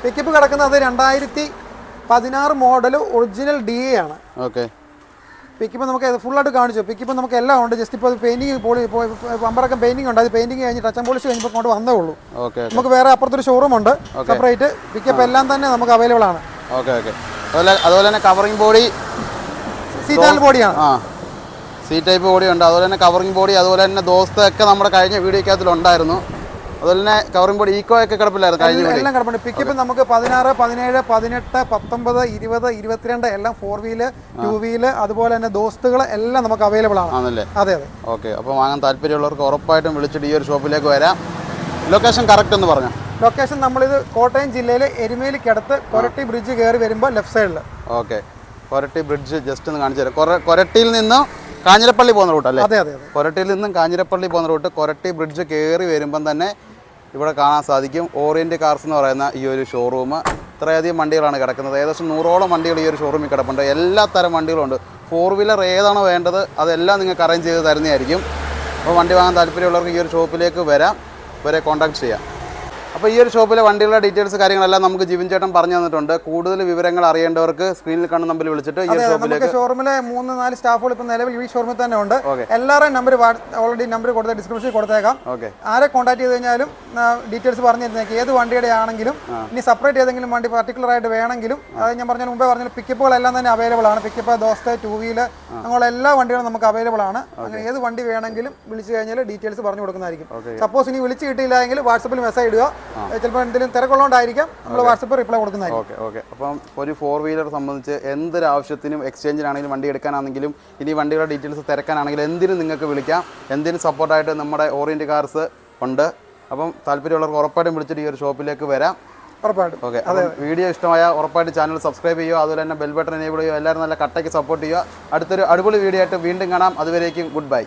പിക്കപ്പ് കിടക്കുന്നത് രണ്ടായിരത്തി പതിനാറ് മോഡൽ ഒറിജിനൽ ഡി എ ആണ്. ഓക്കെ. പിക്കിപ്പോൾ നമുക്ക് ഫുള്ളായിട്ട് കാണിച്ചു. പിക്കിപ്പം നമുക്ക് എല്ലാം ഉണ്ട്. ജസ്റ്റ് ഇപ്പോൾ പെയിന്റിങ് പോളി അമ്പറക്കം പെയിന്റിംഗ് ഉണ്ട്. അത് പെയിന്റിങ് കഴിഞ്ഞ് ടച്ച് പോളിഷ് കഴിഞ്ഞപ്പോൾ കൊണ്ട് വന്നേ ഉള്ളൂ. ഓക്കെ നമുക്ക് വേറെ അപ്പുറത്തൊരു ഷോറൂം ഉണ്ട്. സെപ്പറേറ്റ് പിക്കപ്പ് എല്ലാം തന്നെ നമുക്ക് അവൈലബിൾ ആണ്. ഓക്കെ ഓക്കെ അതുപോലെ അതുപോലെ തന്നെ കവറിംഗ് ബോഡി സീറ്റാൽ ബോഡിയാണ് ആ. സി ടൈപ്പ് ബോഡി ഉണ്ട്. അതുപോലെ തന്നെ കവറിംഗ് ബോഡി അതുപോലെ തന്നെ ദോസ്തൊക്കെ നമ്മുടെ കഴിഞ്ഞ വീഡിയോക്കകത്തിൽ ഉണ്ടായിരുന്നു അതുപോലെ തന്നെ കവറിംഗ് ബോർഡ് ഈക്കോ ഒക്കെ കിടപ്പില്ലായിരുന്നു കഴിഞ്ഞ എല്ലാം കിടപ്പുണ്ട്. പിക്കപ്പ് നമുക്ക് പതിനാറ് പതിനേഴ് പതിനെട്ട് പത്തൊമ്പത് ഇരുപത് ഇരുപത്തിരണ്ട് എല്ലാം ഫോർ വീൽ ടു വീൽ അതുപോലെ തന്നെ ദോസ്തുകൾ എല്ലാം നമുക്ക് അവൈലബിൾ ആണ്. ആണല്ലേ? അതെ അതെ. ഓക്കെ അപ്പോൾ വാങ്ങാൻ താല്പര്യമുള്ളവർക്ക് ഉറപ്പായിട്ടും വിളിച്ചിട്ട് ഈ ഒരു ഷോപ്പിലേക്ക് വരാം. ലൊക്കേഷൻ കറക്റ്റ് എന്ന് പറഞ്ഞു? ലൊക്കേഷൻ നമ്മളിത് കോട്ടയം ജില്ലയിലെ എരുമേലിക്കടുത്ത് കൊരട്ടി ബ്രിഡ്ജ് കയറി വരുമ്പോൾ ലെഫ്റ്റ് സൈഡിൽ ഓക്കെ കൊരട്ടി ബ്രിഡ്ജ് ജസ്റ്റ് ഒന്ന് കാണിച്ചു തരാം. കൊര കൊരട്ടിയിൽ നിന്ന് കാഞ്ഞിരപ്പള്ളി പോകുന്ന റൂട്ട് അല്ലേ? അതെ അതെ അതെ. കൊരട്ടിയിൽ നിന്നും കാഞ്ഞിരപ്പള്ളി പോകുന്ന റൂട്ട് കൊരട്ടി ബ്രിഡ്ജ് കയറി വരുമ്പം തന്നെ ഇവിടെ കാണാൻ സാധിക്കും. ഓറിയന്റ് കാർസ് എന്ന് പറയുന്ന ഈ ഒരു ഷോറൂം ഇത്രയധികം വണ്ടികളാണ് കിടക്കുന്നത്. ഏകദേശം നൂറോളം വണ്ടികൾ ഈ ഒരു ഷോറൂമിൽ കിടപ്പുണ്ട്. എല്ലാ തരം വണ്ടികളും ഉണ്ട് ഫോർ വീലർ ഏതാണോ വേണ്ടത്? അതെല്ലാം നിങ്ങൾക്ക് അറേഞ്ച് ചെയ്ത് തരുന്നതായിരിക്കും. അപ്പോൾ വണ്ടി വാങ്ങാൻ താല്പര്യമുള്ളവർക്ക് ഈ ഒരു ഷോപ്പിലേക്ക് വരാം. ഇവരെ കോൺടാക്ട് ചെയ്യാം. അപ്പോൾ ഈ ഒരു ഷോപ്പിലെ വണ്ടികളുടെ ഡീറ്റെയിൽസ് കാര്യങ്ങളെല്ലാം നമുക്ക് ജീവൻ ചേട്ടൻ പറഞ്ഞു തന്നിട്ടുണ്ട്. കൂടുതൽ വിവരങ്ങൾ അറിയേണ്ടവർക്ക് സ്ക്രീനിൽ കാണുന്ന നമ്പറിൽ വിളിച്ചിട്ട് ഈ ഷോപ്പിലേക്ക് ഷോറൂമിലെ മൂന്ന് നാല് സ്റ്റാഫുകൾ ഇപ്പോൾ നിലവിൽ ഈ ഷോറൂമിൽ തന്നെ ഉണ്ട്. എല്ലാവരും എല്ലാവരുടെയും നമ്പർ ഓൾറെഡി നമ്പർ കൊടുത്ത ഡിസ്ക്രിപ്ഷൻ കൊടുത്തേക്കാം. ഓക്കെ. ആരെ കോൺടാക്ട് ചെയ്ത് കഴിഞ്ഞാലും ഡീറ്റെയിൽസ് പറഞ്ഞു തരുന്നേക്ക് ഏത് വണ്ടിയുടെ ആണെങ്കിലും ഇനി സെപ്പറേറ്റ് ഏതെങ്കിലും വണ്ടി പർട്ടിക്കുലർ ആയിട്ട് വേണമെങ്കിലും അത് ഞാൻ പറഞ്ഞ മുമ്പേ പറഞ്ഞ പിക്കപ്പുകളെല്ലാം തന്നെ അവൈലബിൾ ആണ്. പിക്കപ്പ് ദോസ്ത ടൂ വീൽ അങ്ങനെയുള്ള എല്ലാ വണ്ടികളും നമുക്ക് അവൈലബിൾ ആണ്. അങ്ങനെ ഏത് വണ്ടി വേണമെങ്കിലും വിളിച്ചു കഴിഞ്ഞാൽ ഡീറ്റെയിൽസ് പറഞ്ഞു കൊടുക്കുന്നതായിരിക്കും. സപ്പോസ് ഇനി വിളിച്ച് കിട്ടിയില്ല എങ്കിൽ വാട്സപ്പിൽ മെസ്സേജ് ഇടുക. ചിലപ്പോൾ എന്തെങ്കിലും തിരക്കുള്ളതുകൊണ്ടായിരിക്കാം നമ്മൾ വാട്സപ്പ് റിപ്ലൈ കൊടുക്കുന്നത് ഓക്കെ ഓക്കെ. അപ്പം ഒരു ഫോർ വീലർ സംബന്ധിച്ച് എന്തൊരു ആവശ്യത്തിനും എക്സ്ചേഞ്ചിനാണെങ്കിലും വണ്ടി എടുക്കാനാണെങ്കിലും ഇനി വണ്ടിയുടെ ഡീറ്റെയിൽസ് തിരക്കാനാണെങ്കിലും എന്തിനും നിങ്ങൾക്ക് വിളിക്കാം. എന്തിനും സപ്പോർട്ടായിട്ട് നമ്മുടെ ഓറിയന്റ് കാർസ് ഉണ്ട്. അപ്പം താല്പര്യമുള്ളവർക്ക് ഉറപ്പായിട്ടും വിളിച്ചിട്ട് ഈ ഒരു ഷോപ്പിലേക്ക് വരാം. ഉറപ്പായിട്ടും. ഓക്കെ അതെ. വീഡിയോ ഇഷ്ടമായ ഉറപ്പായിട്ട് ചാനൽ സബ്സ്ക്രൈബ് ചെയ്യുക. അതുപോലെ തന്നെ ബെൽ ബട്ടൺ എനേബിൾ ചെയ്യുക. എല്ലാവരും നല്ല കട്ടയ്ക്ക് സപ്പോർട്ട് ചെയ്യുക. അടുത്തൊരു അടിപൊളി വീഡിയോ ആയിട്ട് വീണ്ടും കാണാം. അതുവരേക്കും ഗുഡ് ബൈ